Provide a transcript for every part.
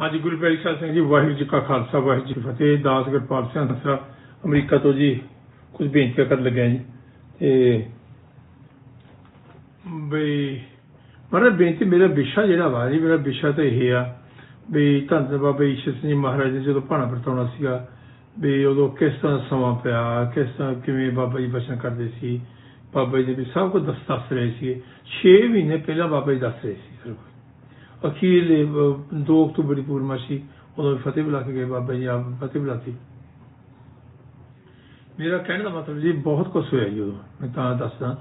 ਹਾਂਜੀ, ਗੁਰੂ ਪਿਆਰੀ ਸਾਹਿਬ ਸਿੰਘ ਜੀ, ਵਾਹਿਗੁਰੂ ਜੀ ਕਾ ਖਾਲਸਾ, ਵਾਹਿਗੁਰੂ ਜੀ ਕੀ ਫਤਿਹ। ਦਾਸ ਗੁਰਪਾਲ ਸਿੰਘ ਹੰਸਰਾ ਅਮਰੀਕਾ ਤੋਂ ਜੀ ਕੁਝ ਬੇਨਤੀਆਂ ਕਰਨ ਲੱਗਿਆ ਜੀ। ਤੇ ਬਈ, ਮਹਾਰਾਜ, ਬੇਨਤੀ ਮੇਰਾ ਵਿਸ਼ਾ ਜਿਹੜਾ ਵਾ ਜੀ, ਮੇਰਾ ਵਿਸ਼ਾ ਤਾਂ ਇਹ ਆ ਵੀ ਧੰਨ ਬਾਬਾ ਈਸ਼ਰ ਸਿੰਘ ਜੀ ਮਹਾਰਾਜ ਨੇ ਜਦੋਂ ਭਾਣਾ ਵਰਤਾਉਣਾ ਸੀਗਾ ਵੀ ਉਦੋਂ ਕਿਸ ਤਰ੍ਹਾਂ ਸਮਾਂ ਪਿਆ, ਕਿਸ ਤਰ੍ਹਾਂ ਕਿਵੇਂ ਬਾਬਾ ਜੀ ਬਚਨ ਕਰਦੇ ਸੀ, ਬਾਬਾ ਜੀ ਵੀ ਸਭ ਕੁਝ ਦੱਸ ਦੱਸ ਰਹੇ ਸੀ 6 ਮਹੀਨੇ ਪਹਿਲਾਂ ਬਾਬਾ ਜੀ ਦੱਸ ਰਹੇ ਸੀ ਸਭ ਅਖੀਰਲੇ 2 ਅਕਤੂਬਰ ਦੀ ਪੂਰਨਮਾਸ਼ੀ, ਉਦੋਂ ਫਤਿਹ ਬੁਲਾ ਕੇ ਗਏ ਬਾਬਾ ਜੀ, ਆਪ ਫਤਿਹ ਬੁਲਾਤੀ। ਮੇਰਾ ਕਹਿਣ ਦਾ ਮਤਲਬ ਜੀ, ਬਹੁਤ ਕੁਝ ਹੋਇਆ ਜੀ ਉਦੋਂ, ਮੈਂ ਤਾਂ ਦੱਸਦਾ।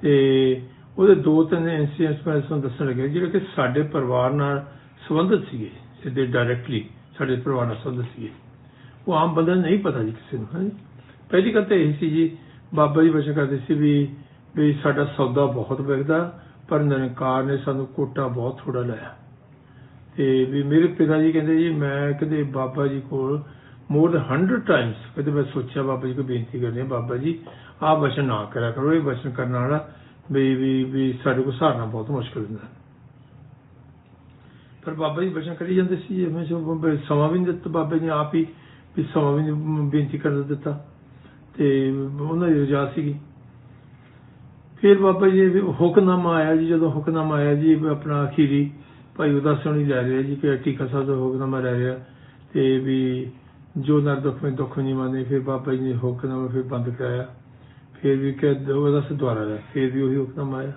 ਤੇ ਉਹਦੇ ਦੋ ਤਿੰਨ ਇਨਸੀਡੈਂਟਸ ਮੈਂ ਤੁਹਾਨੂੰ ਦੱਸਣ ਲੱਗਿਆ, ਜਿਹੜੇ ਕਿ ਸਾਡੇ ਪਰਿਵਾਰ ਨਾਲ ਸੰਬੰਧਿਤ ਸੀਗੇ, ਸਿੱਧੇ ਡਾਇਰੈਕਟਲੀ ਸਾਡੇ ਪਰਿਵਾਰ ਨਾਲ ਸੰਬੰਧਿਤ ਸੀਗੇ। ਉਹ ਆਮ ਬੰਦੇ ਨੂੰ ਨਹੀਂ ਪਤਾ ਜੀ ਕਿਸੇ ਨੂੰ ਹਾਂਜੀ ਪਹਿਲੀ ਗੱਲ ਤਾਂ ਇਹ ਸੀ ਜੀ, ਬਾਬਾ ਜੀ ਬਚਨ ਕਰਦੇ ਸੀ ਵੀ ਵੀ ਸਾਡਾ ਸੌਦਾ ਬਹੁਤ ਵਿਕਦਾ ਪਰ ਨਿਰੰਕਾਰ ਨੇ ਸਾਨੂੰ ਕੋਟਾ ਬਹੁਤ ਥੋੜਾ ਲਾਇਆ। ਤੇ ਵੀ ਮੇਰੇ ਪਿਤਾ ਜੀ ਕਹਿੰਦੇ ਜੀ ਮੈਂ ਕਦੇ ਬਾਬਾ ਜੀ ਕੋਲ ਮੋਰ ਦਨ 100 ਟਾਈਮਸ ਕਦੇ ਮੈਂ ਸੋਚਿਆ ਬਾਬਾ ਜੀ ਕੋ ਬੇਨਤੀ ਕਰਨੀ ਹੈ ਬਾਬਾ ਜੀ ਆਹ ਬਚਨ ਨਾ ਕਰਿਆ ਕਰੋ। ਇਹ ਬਚਨ ਕਰਨ ਵਾਲਾ ਵੀ ਵੀ ਵੀ ਸਾਡੇ ਕੋਲ ਸਹਾਰਨਾ ਬਹੁਤ ਮੁਸ਼ਕਲ ਹੁੰਦਾ ਪਰ ਬਾਬਾ ਜੀ ਬਚਨ ਕਰੀ ਜਾਂਦੇ ਸੀ ਜੀ, ਮੈਂ ਜੋ ਸਮਾਂ ਵੀ ਨਹੀਂ ਦਿੱਤਾ ਬਾਬਾ ਜੀ ਆਪ ਹੀ ਵੀ ਸਮਾਂ ਵੀ ਬੇਨਤੀ ਕਰ ਦਿੱਤਾ। ਤੇ ਉਹਨਾਂ ਦੀ ਰਜਾ ਸੀਗੀ। ਫਿਰ ਬਾਬਾ ਜੀ ਹੁਕਨਾਮਾ ਆਇਆ ਜੀ, ਜਦੋਂ ਹੁਕਨਾਮਾ ਆਇਆ ਜੀ, ਆਪਣਾ ਅਖੀਰੀ ਭਾਈ ਉਦਾਸਣ ਹੀ ਲੈ ਰਿਹਾ ਜੀ ਕਿ ਟੀਕਾ ਸਾਹਿਬ ਦਾ ਹੁਕਨਾਮਾ ਲੈ ਰਿਹਾ ਤੇ ਵੀ ਜੋ ਨਰ ਦੁੱਖ ਵਿੱਚ ਦੁੱਖ ਨਹੀਂ ਮੰਨੇ ਫਿਰ ਬਾਬਾ ਜੀ ਨੇ ਹੁਕਮਨਾਮਾ ਫਿਰ ਬੰਦ ਕਰਾਇਆ। ਫਿਰ ਵੀ ਕਿ ਉਹਦਾ ਸੇ ਦੁਆਰਾ ਲੈ ਫਿਰ ਵੀ ਉਹੀ ਹੁਕਮਨਾਮਾ ਆਇਆ।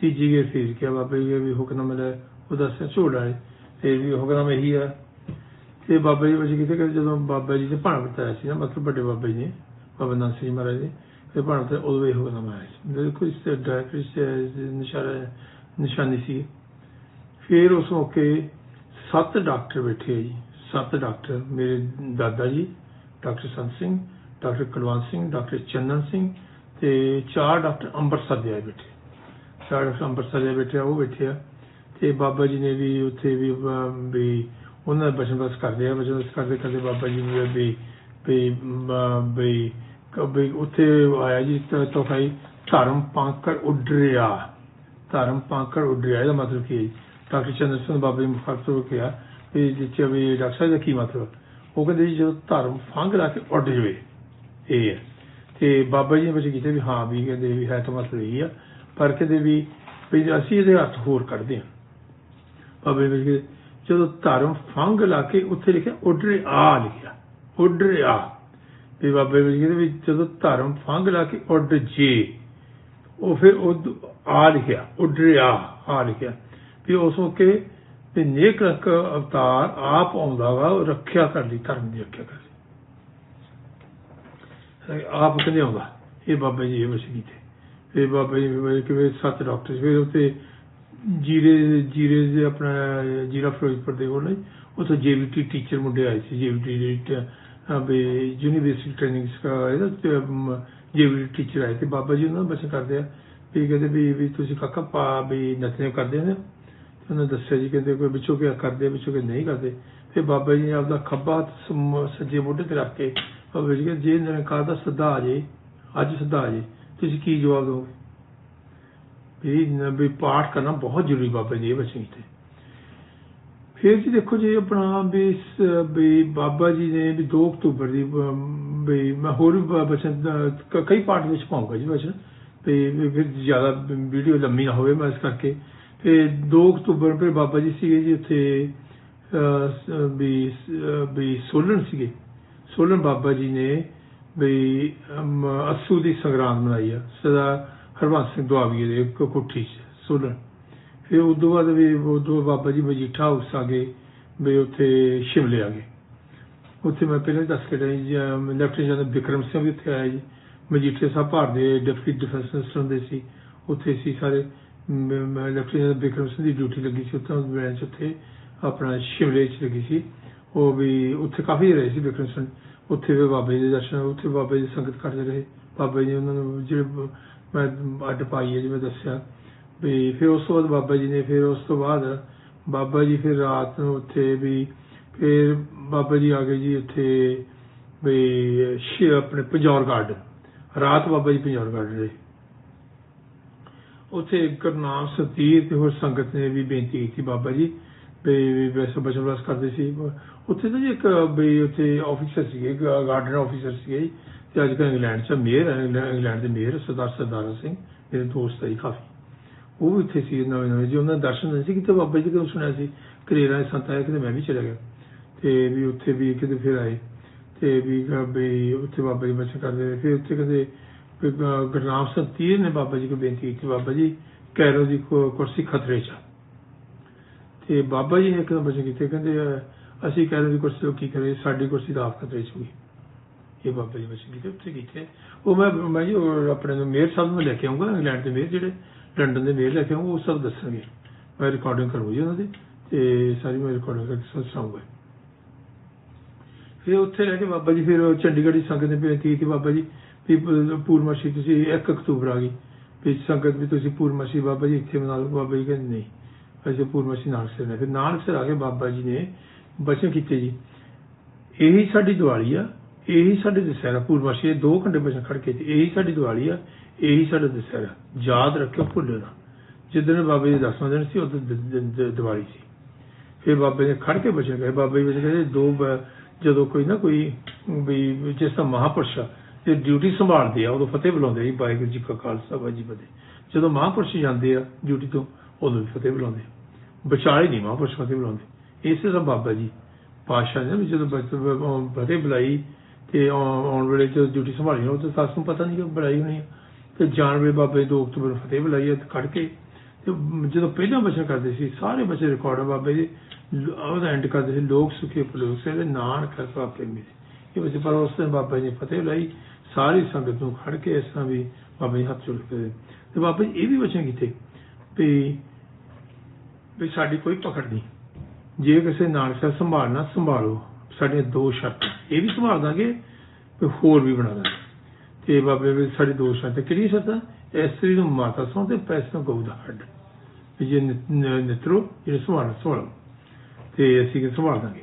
ਤੀਜੀ ਗੇਰ ਫਿਰ ਕਿਹਾ ਬਾਬਾ ਜੀ ਨੇ ਵੀ ਹੁਕਮਨਾਮਾ ਲੈ ਉਹਦਾ ਸੇ ਝੋੜਾ ਫਿਰ ਵੀ ਹੁਕਮਨਾਮਾ ਇਹੀ ਆ। ਤੇ ਬਾਬਾ ਜੀ ਵਜੀ ਕਿਤੇ ਕਿ ਜਦੋਂ ਬਾਬਾ ਜੀ ਨੇ ਭਾਣਾ ਬਤਾਇਆ ਸੀ ਨਾ, ਮਤਲਬ ਵੱਡੇ ਬਾਬਾ ਜੀ ਨੇ, ਬਾਬਾ ਨਾਨਕ ਸਿੰਘ ਮਹਾਰਾਜ ਨੇ ਤੇ ਭਾਣਾ ਤੇ ਉਦੋਂ ਇਹ ਹੁਕਮਨਾਮਾ ਆਇਆ ਸੀ ਬਿਲਕੁਲ ਇਸ ਤੇ ਡਾਇਰੈਕਟ ਨਿਸ਼ਾਨਾ ਨਿਸ਼ਾਨੀ ਸੀ। ਫਿਰ ਉਸ ਮੌਕੇ ਸੱਤ ਡਾਕਟਰ ਬੈਠੇ ਜੀ। ਸੱਤ ਡਾਕਟਰ, ਮੇਰੇ ਦਾਦਾ ਜੀ, doctor Sant Singh, doctor Kulwant Singh, doctor Channan Singh ਤੇ ਚਾਰ ਡਾਕਟਰ ਅੰਮ੍ਰਿਤਸਰ ਦੇ ਆਏ ਬੈਠੇ। ਚਾਰ ਡਾਕਟਰ ਅੰਮ੍ਰਿਤਸਰ ਦੇ ਬੈਠੇ ਆ, ਉਹ ਬੈਠੇ ਆ। ਤੇ ਬਾਬਾ ਜੀ ਨੇ ਵੀ ਉੱਥੇ ਵੀ ਵੀ ਉਹਨਾਂ ਦਾ ਬਚਨ ਬਸ ਕਰਦੇ ਆ। ਬਚਨ ਬਸ ਕਰਦੇ ਕਰਦੇ ਬਾਬਾ ਜੀ ਨੇ ਵੀ ਵੀ ਵੀ ਕਬੀ ਉੱਥੇ ਆਇਆ ਜੀ ਤੋਖਾਈ ਧਰਮ ਪਾਂਕਰ ਉੱਡਰਿਆ। ਧਰਮ ਪਾਂਕਰ ਉੱਡਰਿਆ, ਇਹਦਾ ਮਤਲਬ ਕੀ ਹੈ ਜੀ? ਡਾਕਟਰ ਚੰਦਰ ਸਿੰਘ ਬਾਬੇ ਜੀ ਮੁਖਾਰਤ ਤੋਂ ਕਿਹਾ ਵੀ ਜਿੱਥੇ ਵੀ ਡਾਕਟਰ ਸਾਹਿਬ ਦਾ ਕੀ ਮਤਲਬ? ਉਹ ਕਹਿੰਦੇ ਜੀ, ਜਦੋਂ ਧਰਮ ਫੰਗ ਲਾ ਕੇ ਉੱਡ ਜਵੇ, ਇਹ ਹੈ। ਤੇ ਬਾਬਾ ਜੀ ਨੇ ਵਿੱਚ ਕੀਤੇ ਵੀ ਹਾਂ ਵੀ ਕਹਿੰਦੇ ਵੀ ਹੈ ਤਾਂ ਮਤਲਬ ਇਹ ਆ, ਪਰ ਕਹਿੰਦੇ ਵੀ ਵੀ ਅਸੀਂ ਇਹਦੇ ਹੱਥ ਹੋਰ ਕੱਢਦੇ ਹਾਂ। ਬਾਬਾ ਜੀ ਵਿੱਚ ਜਦੋਂ ਧਰਮ ਫੰਗ ਲਾ ਕੇ ਉੱਥੇ ਲਿਖਿਆ ਉੱਡਰੇ ਆ ਲਿਖਿਆ ਉੱਡ ਆ ਵੀ ਬਾਬਾ ਜੀ ਵਿੱਚ ਕਹਿੰਦੇ ਵੀ ਜਦੋਂ ਧਰਮ ਫੰਗ ਲਾ ਕੇ ਉੱਡ ਜੇ, ਉਹ ਫਿਰ ਉਹ ਆ ਲਿਖਿਆ, ਉੱਡ ਆ ਲਿਖਿਆ। ਵੀ ਉਸ ਮੌਕੇ ਵੀ ਨੇਕ ਰਕ ਅਵਤਾਰ ਆਪ ਆਉਂਦਾ ਵਾ, ਉਹ ਰੱਖਿਆ ਕਰ ਲਈ, ਧਰਮ ਦੀ ਰੱਖਿਆ ਕਰ ਲਈ। ਆਪ ਕਹਿੰਦੇ ਆਉਂਦਾ? ਇਹ ਬਾਬਾ ਜੀ, ਇਹ ਵਸ ਕੀਤੇ ਤੇ ਬਾਬਾ ਜੀ ਵੀ ਕਿਵੇਂ ਸੱਤ ਡਾਕਟਰ ਸੀ। ਫਿਰ ਉੱਥੇ ਜੀਰੇ ਜੀਰੇ ਦੇ ਆਪਣਾ ਜੀਰਾ ਫਿਰੋਜ਼ਪੁਰ ਦੇ ਕੋਲ ਨੇ ਉੱਥੇ ਜੀਵੀਟੀ ਟੀਚਰ ਮੁੰਡੇ ਆਏ ਸੀ ਜੀਵੀਟੀ ਵੀ ਯੂਨੀਵਰਸਿਟੀ ਟ੍ਰੇਨਿੰਗ ਇਹਦਾ ਜੀਵੀਟੀ ਟੀਚਰ ਆਏ ਤੇ ਬਾਬਾ ਜੀ ਉਹਨਾਂ ਦਾ ਬਚਨ ਕਰਦੇ ਆ। ਵੀ ਕਹਿੰਦੇ ਵੀ ਵੀ ਤੁਸੀਂ ਕਾਕਾ ਪਾ ਵੀ ਨਤਨੇ ਕਰਦੇ ਨੇ। ਉਹਨਾਂ ਉਹਨੇ ਦੱਸਿਆ ਜੀ, ਕਹਿੰਦੇ ਕੋਈ ਵਿੱਚੋਂ ਕੀ ਕਰਦੇ ਵਿੱਚੋਂ ਕੀ ਨਹੀਂ ਕਰਦੇ। ਫਿਰ ਬਾਬਾ ਜੀ ਨੇ ਆਪਦਾ ਖੱਬਾ ਹੱਥ ਸੱਜੇ ਮੋਢੇ ਤੇ ਰੱਖ ਕੇ ਬਾਬਾ ਜੀ ਕਹਿੰਦੇ, ਜੇ ਨਿਰੰਕਾਰ ਦਾ ਸੱਦਾ ਆ ਜੇ, ਅੱਜ ਸੱਦਾ ਆ ਜੇ, ਤੁਸੀਂ ਕੀ ਜਵਾਬ ਦਿਓਗੇ? ਵੀ ਵੀ ਪਾਠ ਕਰਨਾ ਬਹੁਤ ਜ਼ਰੂਰੀ ਬਾਬਾ ਜੀ, ਇਹ ਬਚਨ ਕੀਤੇ ਫਿਰ ਜੀ ਦੇਖੋ ਜੀ ਆਪਣਾ ਵੀ ਸ- ਵੀ ਬਾਬਾ ਜੀ ਨੇ ਵੀ 2 ਅਕਤੂਬਰ ਦੀ ਅਮ, ਵੀ ਮੈਂ ਹੋਰ ਵੀ ਬਚਨ ਕਈ ਪਾਰਟ ਵਿੱਚ ਪਾਉਂਗਾ ਜੀ ਬਚਨ। ਤੇ ਵੀ ਫਿਰ ਜ਼ਿਆਦਾ ਵੀਡੀਓ ਲੰਮੀ ਨਾ ਹੋਵੇ ਮੈਂ ਇਸ ਕਰਕੇ। ਤੇ 2 ਅਕਤੂਬਰ ਫਿਰ ਬਾਬਾ ਜੀ ਸੀਗੇ ਜੀ ਉੱਥੇ ਵੀ ਸ- ਵੀ ਸੋਲਨ ਸੀਗੇ। ਸੋਲਨ ਬਾਬਾ ਜੀ ਨੇ ਵੀ ਅਮ, ਅੱਸੂ ਦੀ ਸੰਗਰਾਂਦ ਮਨਾਈ ਆ। ਸਦਾ ਹਰਵੰਸ ਸਿੰਘ ਦੁਆਬੀਏ ਦੇ ਕੋਠੀ 'ਚ ਸੋਲਨ। ਫਿਰ ਉਦੋਂ ਬਾਅਦ ਵੀ ਉਦੋਂ ਬਾਬਾ ਜੀ ਮਜੀਠਾ ਹਾਊਸ ਆ ਗਏ ਵੀ ਉੱਥੇ ਸ਼ਿਮਲੇ ਆ ਗਏ। ਉੱਥੇ ਮੈਂ ਪਹਿਲਾਂ ਹੀ ਦੱਸ ਕੇ ਜੀ ਲੈਫਟੀਨੈਂਟ ਜਨਰਲ ਵਿਕਰਮ ਸਿੰਘ ਵੀ ਉੱਥੇ ਆਇਆ ਜੀ। ਮਜੀਠੇ ਸਾਹਿਬ ਭਾਰਤ ਦੇ ਡਿਪਟੀ ਡਿਫੈਂਸ ਮਿਨਿਸਟਰ ਹੁੰਦੇ ਸੀ, ਉੱਥੇ ਸੀ ਸਾਰੇ। ਮੈਂ ਲੈਫਟੀਨੈਂਟ ਜਨਰਲ ਵਿਕਰਮ ਸਿੰਘ ਦੀ ਡਿਊਟੀ ਲੱਗੀ ਸੀ ਉੱਥੇ ਬ੍ਰਾਂਚ ਉੱਥੇ ਆਪਣਾ ਸ਼ਿਮਲੇ 'ਚ ਲੱਗੀ ਸੀ। ਉਹ ਵੀ ਉੱਥੇ ਕਾਫੀ ਰਹੇ ਸੀ ਵਿਕਰਮ ਸਿੰਘ। ਉੱਥੇ ਵੀ ਬਾਬਾ ਜੀ ਦੇ ਦਰਸ਼ਨ, ਉੱਥੇ ਬਾਬਾ ਜੀ ਦੀ ਸੰਗਤ ਕਰਦੇ ਰਹੇ। ਬਾਬਾ ਜੀ ਉਹਨਾਂ ਨੂੰ ਜਿਹੜੇ, ਮੈਂ ਅੱਡ ਪਾਈ ਹੈ ਜਿਵੇਂ ਦੱਸਿਆ। ਵੀ ਫਿਰ ਉਸ ਤੋਂ ਬਾਅਦ ਬਾਬਾ ਜੀ ਨੇ ਫਿਰ ਉਸ ਤੋਂ ਬਾਅਦ ਬਾਬਾ ਜੀ ਫਿਰ ਰਾਤ ਨੂੰ ਉੱਥੇ ਵੀ ਫਿਰ ਬਾਬਾ ਜੀ ਆ ਗਏ ਜੀ ਉੱਥੇ ਵੀ ਸ਼ਿ- ਆਪਣੇ ਪੰਜੌਰ ਗਾਰਡਨ ਰਾਤ ਬਾਬਾ ਜੀ ਪੰਜੌਰ ਗਾਰਡਨ ਰਹੇ ਉੱਥੇ ਗੁਰਨਾਮ ਸਤੀਰ ਤੇ ਹੋਰ ਸੰਗਤ ਨੇ ਵੀ ਬੇਨਤੀ ਕੀਤੀ ਬਾਬਾ ਜੀ ਵੀ ਵੀ ਵੈਸੇ ਬਚਨ ਬਸ ਕਰਦੇ ਸੀ। ਉੱਥੇ ਤਾਂ ਜੀ ਇੱਕ ਵੀ ਉੱਥੇ ਆਫੀਸਰ ਸੀਗੇ ਗਾਰਡਨ ਆਫੀਸਰ ਸੀਗੇ ਜੀ, ਤੇ ਅੱਜ ਕੱਲ੍ਹ ਇੰਗਲੈਂਡ ਚ ਮੇਅਰ ਹੈ ਇੰਗਲੈਂਡ ਦੇ ਮੇਅਰ ਸਰਦਾਰ ਸਰਦਾਰਾ ਸਿੰਘ ਮੇਰੇ ਦੋਸਤ ਹੈ ਜੀ ਕਾਫੀ। ਉਹ ਵੀ ਉੱਥੇ ਸੀ, ਨਵੇਂ ਨਵੇਂ ਜੀ ਉਹਨਾਂ ਦੇ ਦਰਸ਼ਨ ਨਹੀਂ ਸੀ, ਕਿਤੇ ਬਾਬਾ ਜੀ ਕੋਲ ਸੁਣਿਆ ਸੀ ਕਰੇਰਾ ਦੇ ਆਇਆ ਕਿਤੇ ਮੈਂ ਵੀ ਚਲਾ ਗਿਆ। ਤੇ ਵੀ ਉੱਥੇ ਵੀ ਕਿਤੇ ਫਿਰ ਆਏ। ਤੇ ਵੀ ਅਹ ਉੱਥੇ ਬਾਬਾ ਜੀ ਬਚਨ ਕਰਦੇ ਰਹੇ। ਫਿਰ ਉੱਥੇ ਕਹਿੰਦੇ ਗੁਰਨਾਮ ਸਿੰਘ ਤੀਰ ਨੇ ਬਾਬਾ ਜੀ ਕੋਲ ਬੇਨਤੀ ਕੀਤੀ, ਬਾਬਾ ਜੀ, ਕੈਰੋ ਦੀ ਕੁਰਸੀ ਖਤਰੇ 'ਚ ਆ। ਤੇ ਬਾਬਾ ਜੀ ਨੇ ਇੱਕ ਦਿਨ ਬਚਨ ਕੀਤੇ, ਕਹਿੰਦੇ, ਅਸੀਂ ਕੈਰੋ ਦੀ ਕੁਰਸੀ ਤੋਂ ਕੀ ਕਰੇ ਸਾਡੀ ਕੁਰਸੀ ਤਾਂ ਆਪ ਖਤਰੇ 'ਚ ਹੋਈ ਇਹ ਬਾਬਾ ਜੀ ਬਚਨ ਕੀਤੇ, ਉੱਥੇ ਕੀਤੇ। ਉਹ ਮੈਂ ਮੈਂ ਜੀ, ਉਹ ਆਪਣੇ ਨੂੰ ਮੇਅਰ ਸਾਹਿਬ ਨੂੰ ਲੈ ਕੇ ਆਉਂਗਾ ਇੰਗਲੈਂਡ ਦੇ ਮੇਅਰ ਜਿਹੜੇ ਲੰਡਨ ਦੇ ਮੇਅਰ ਲੈ ਕੇ ਆਉਂਗਾ ਉਹ ਸਭ ਦੱਸਾਂਗੇ ਮੈਂ ਰਿਕਾਰਡਿੰਗ ਕਰੂੰਗੀ ਉਹਨਾਂ ਦੀ ਤੇ ਸਾਰੀ ਮੈਂ ਰਿਕਾਰਡਿੰਗ ਕਰਕੇ ਸੁਣਾਉਂਗਾ। ਫਿਰ ਉੱਥੇ ਰਹਿ ਕੇ ਬਾਬਾ ਜੀ, ਫਿਰ ਚੰਡੀਗੜ੍ਹ ਦੀ ਸੰਗਤ ਨੇ ਬੇਨਤੀ ਕੀਤੀ ਬਾਬਾ ਜੀ? ਵੀ ਪ- ਪੂਰਨਮਾਸ਼ੀ ਤੁਸੀਂ 1 ਅਕਤੂਬਰ ਆ ਗਈ। ਵੀ ਸੰਗਤ ਵੀ ਤੁਸੀਂ ਪੂਰਨਮਾਸ਼ੀ ਬਾਬਾ ਜੀ ਇੱਥੇ ਮਨਾ ਲਓ। ਬਾਬਾ ਜੀ ਕਹਿੰਦੇ ਨਹੀਂ, ਅਸੀਂ ਪੂਰਨਮਾਸ਼ੀ ਨਾਨਕਸਰ ਨੇ ਫਿਰ ਨਾਨਕਸਰ ਆ ਕੇ ਬਾਬਾ ਜੀ ਨੇ ਬਚਨ ਕੀਤੇ ਜੀ। ਇਹੀ ਸਾਡੀ ਦੀਵਾਲੀ ਆ, ਇਹੀ ਸਾਡੇ ਦੁਸਹਿਰਾ, ਪੂਰਨਮਾਸ਼ੀ, ਇਹ 2 ਘੰਟੇ ਬਚਨ ਖੜ ਕੇ ਤੇ ਇਹੀ ਸਾਡੀ ਦੀਵਾਲੀ ਆ। ਇਹੀ ਸਾਡਾ ਦੁਸਹਿਰਾ ਯਾਦ ਰੱਖਿਓ ਭੁੱਲਿਓ ਨਾ। ਜਿੱਦਣ ਬਾਬੇ ਜੀ ਦਸਵਾਂ ਦਿਨ ਸੀ ਉਦੋਂ ਦੀਵਾਲੀ ਸੀ। ਫਿਰ ਬਾਬੇ ਨੇ ਖੜ ਕੇ ਬਚਨ ਕਹੇ ਬਾਬਾ ਜੀ ਵਿੱਚ ਕਹਿੰਦੇ ਦੋ ਜਦੋਂ ਕੋਈ ਨਾ ਕੋਈ ਵੀ ਜਿਸ ਦਾ ਮਹਾਪੁਰਸ਼ ਆ, ਜੇ ਡਿਊਟੀ ਸੰਭਾਲਦੇ ਆ ਉਦੋਂ ਫਤਿਹ ਬੁਲਾਉਂਦੇ ਆ ਜੀ ਵਾਹਿਗੁਰੂ ਜੀ ਕਾ ਖਾਲਸਾ ਵਾਹਿਗੁਰੂ ਜੀ ਫਤਿਹ। ਜਦੋਂ ਮਹਾਪੁਰਸ਼ ਜਾਂਦੇ ਆ ਡਿਊਟੀ ਤੋਂ ਉਦੋਂ ਵੀ ਫਤਿਹ ਬੁਲਾਉਂਦੇ ਆ। ਵਿਚਾਲੇ ਨਹੀਂ ਮਹਾਪੁਰਸ਼ ਫਤਿਹ ਬੁਲਾਉਂਦੇ। ਇਸੇ ਤਰ੍ਹਾਂ ਬਾਬਾ ਜੀ ਪਾਸ਼ਾ ਨੇ ਵੀ ਜਦੋਂ ਫਤਿਹ ਬੁਲਾਈ ਤੇ ਆਉਣ ਵੇਲੇ ਜਦੋਂ ਡਿਊਟੀ ਸੰਭਾਲੀ ਉਹ ਤਾਂ ਸੱਸ ਨੂੰ ਪਤਾ ਨਹੀਂ ਕਿ ਬੁਲਾਈ ਹੋਣੀ ਆ। ਤੇ ਜਾਣ ਵੇਲੇ ਬਾਬੇ 2 ਅਕਤੂਬਰ ਨੂੰ ਫਤਿਹ ਬੁਲਾਈ ਆ ਤੇ ਕੇ ਤੇ ਜਦੋਂ ਪਹਿਲਾਂ ਬਚਨ ਕਰਦੇ ਸੀ, ਸਾਰੇ ਬੱਚੇ ਰਿਕਾਰਡ ਬਾਬੇ ਦੇ ਉਹਦਾ ਐਂਡ ਕਰਦੇ ਸੀ, ਲੋਕ ਸੁਖੇ ਪਲੋਕ ਸੇ ਦੇ ਨਾਨ ਕਰਤਾ ਪ੍ਰੇਮੀ ਇਹ ਵਿੱਚ ਪਰ ਉਸ ਦਿਨ ਬਾਬਾ ਜੀ ਨੇ ਫਤਿਹ ਲਈ ਸਾਰੀ ਸੰਗਤ ਨੂੰ ਖੜ ਕੇ ਇਸ ਤਰ੍ਹਾਂ ਵੀ ਬਾਬਾ ਜੀ ਹੱਥ ਜੋੜ ਕੇ ਤੇ ਬਾਬਾ ਜੀ ਇਹ ਵੀ ਬਚਨ ਕੀਤੇ ਵੀ ਵੀ ਸਾਡੀ ਕੋਈ ਪਕੜ ਨਹੀਂ। ਜੇ ਕਿਸੇ ਨਾਨਕ ਸਾਹਿਬ ਸੰਭਾਲਣਾ, ਸੰਭਾਲੋ। ਸਾਡੀਆਂ ਦੋ ਸ਼ਰਤਾਂ। ਇਹ ਵੀ ਸੰਭਾਲ ਦਾਂਗੇ ਤੇ ਹੋਰ ਵੀ ਬਣਾ ਦਾਂਗੇ। ਤੇ ਬਾਬੇ ਵੀ ਸਾਡੀ ਦੋ ਸ਼ਰਤਾਂ ਕਿਹੜੀ ਸ਼ਰਤਾਂ ਇਸਤਰੀ ਨੂੰ ਮਾਤਾ ਸੌ ਤੇ ਪੈਸੇ ਨੂੰ ਗਊ ਦਾ ਹੱਡ ਵੀ ਜੇ ਨਿ- ਨਿ- ਨਿਤਰੋ, ਇਹ ਸੰਭਾਲ, ਸੰਭਾਲੋ। ਤੇ ਅਸੀਂ ਕਿ ਸੰਭਾਲ ਦਾਂਗੇ।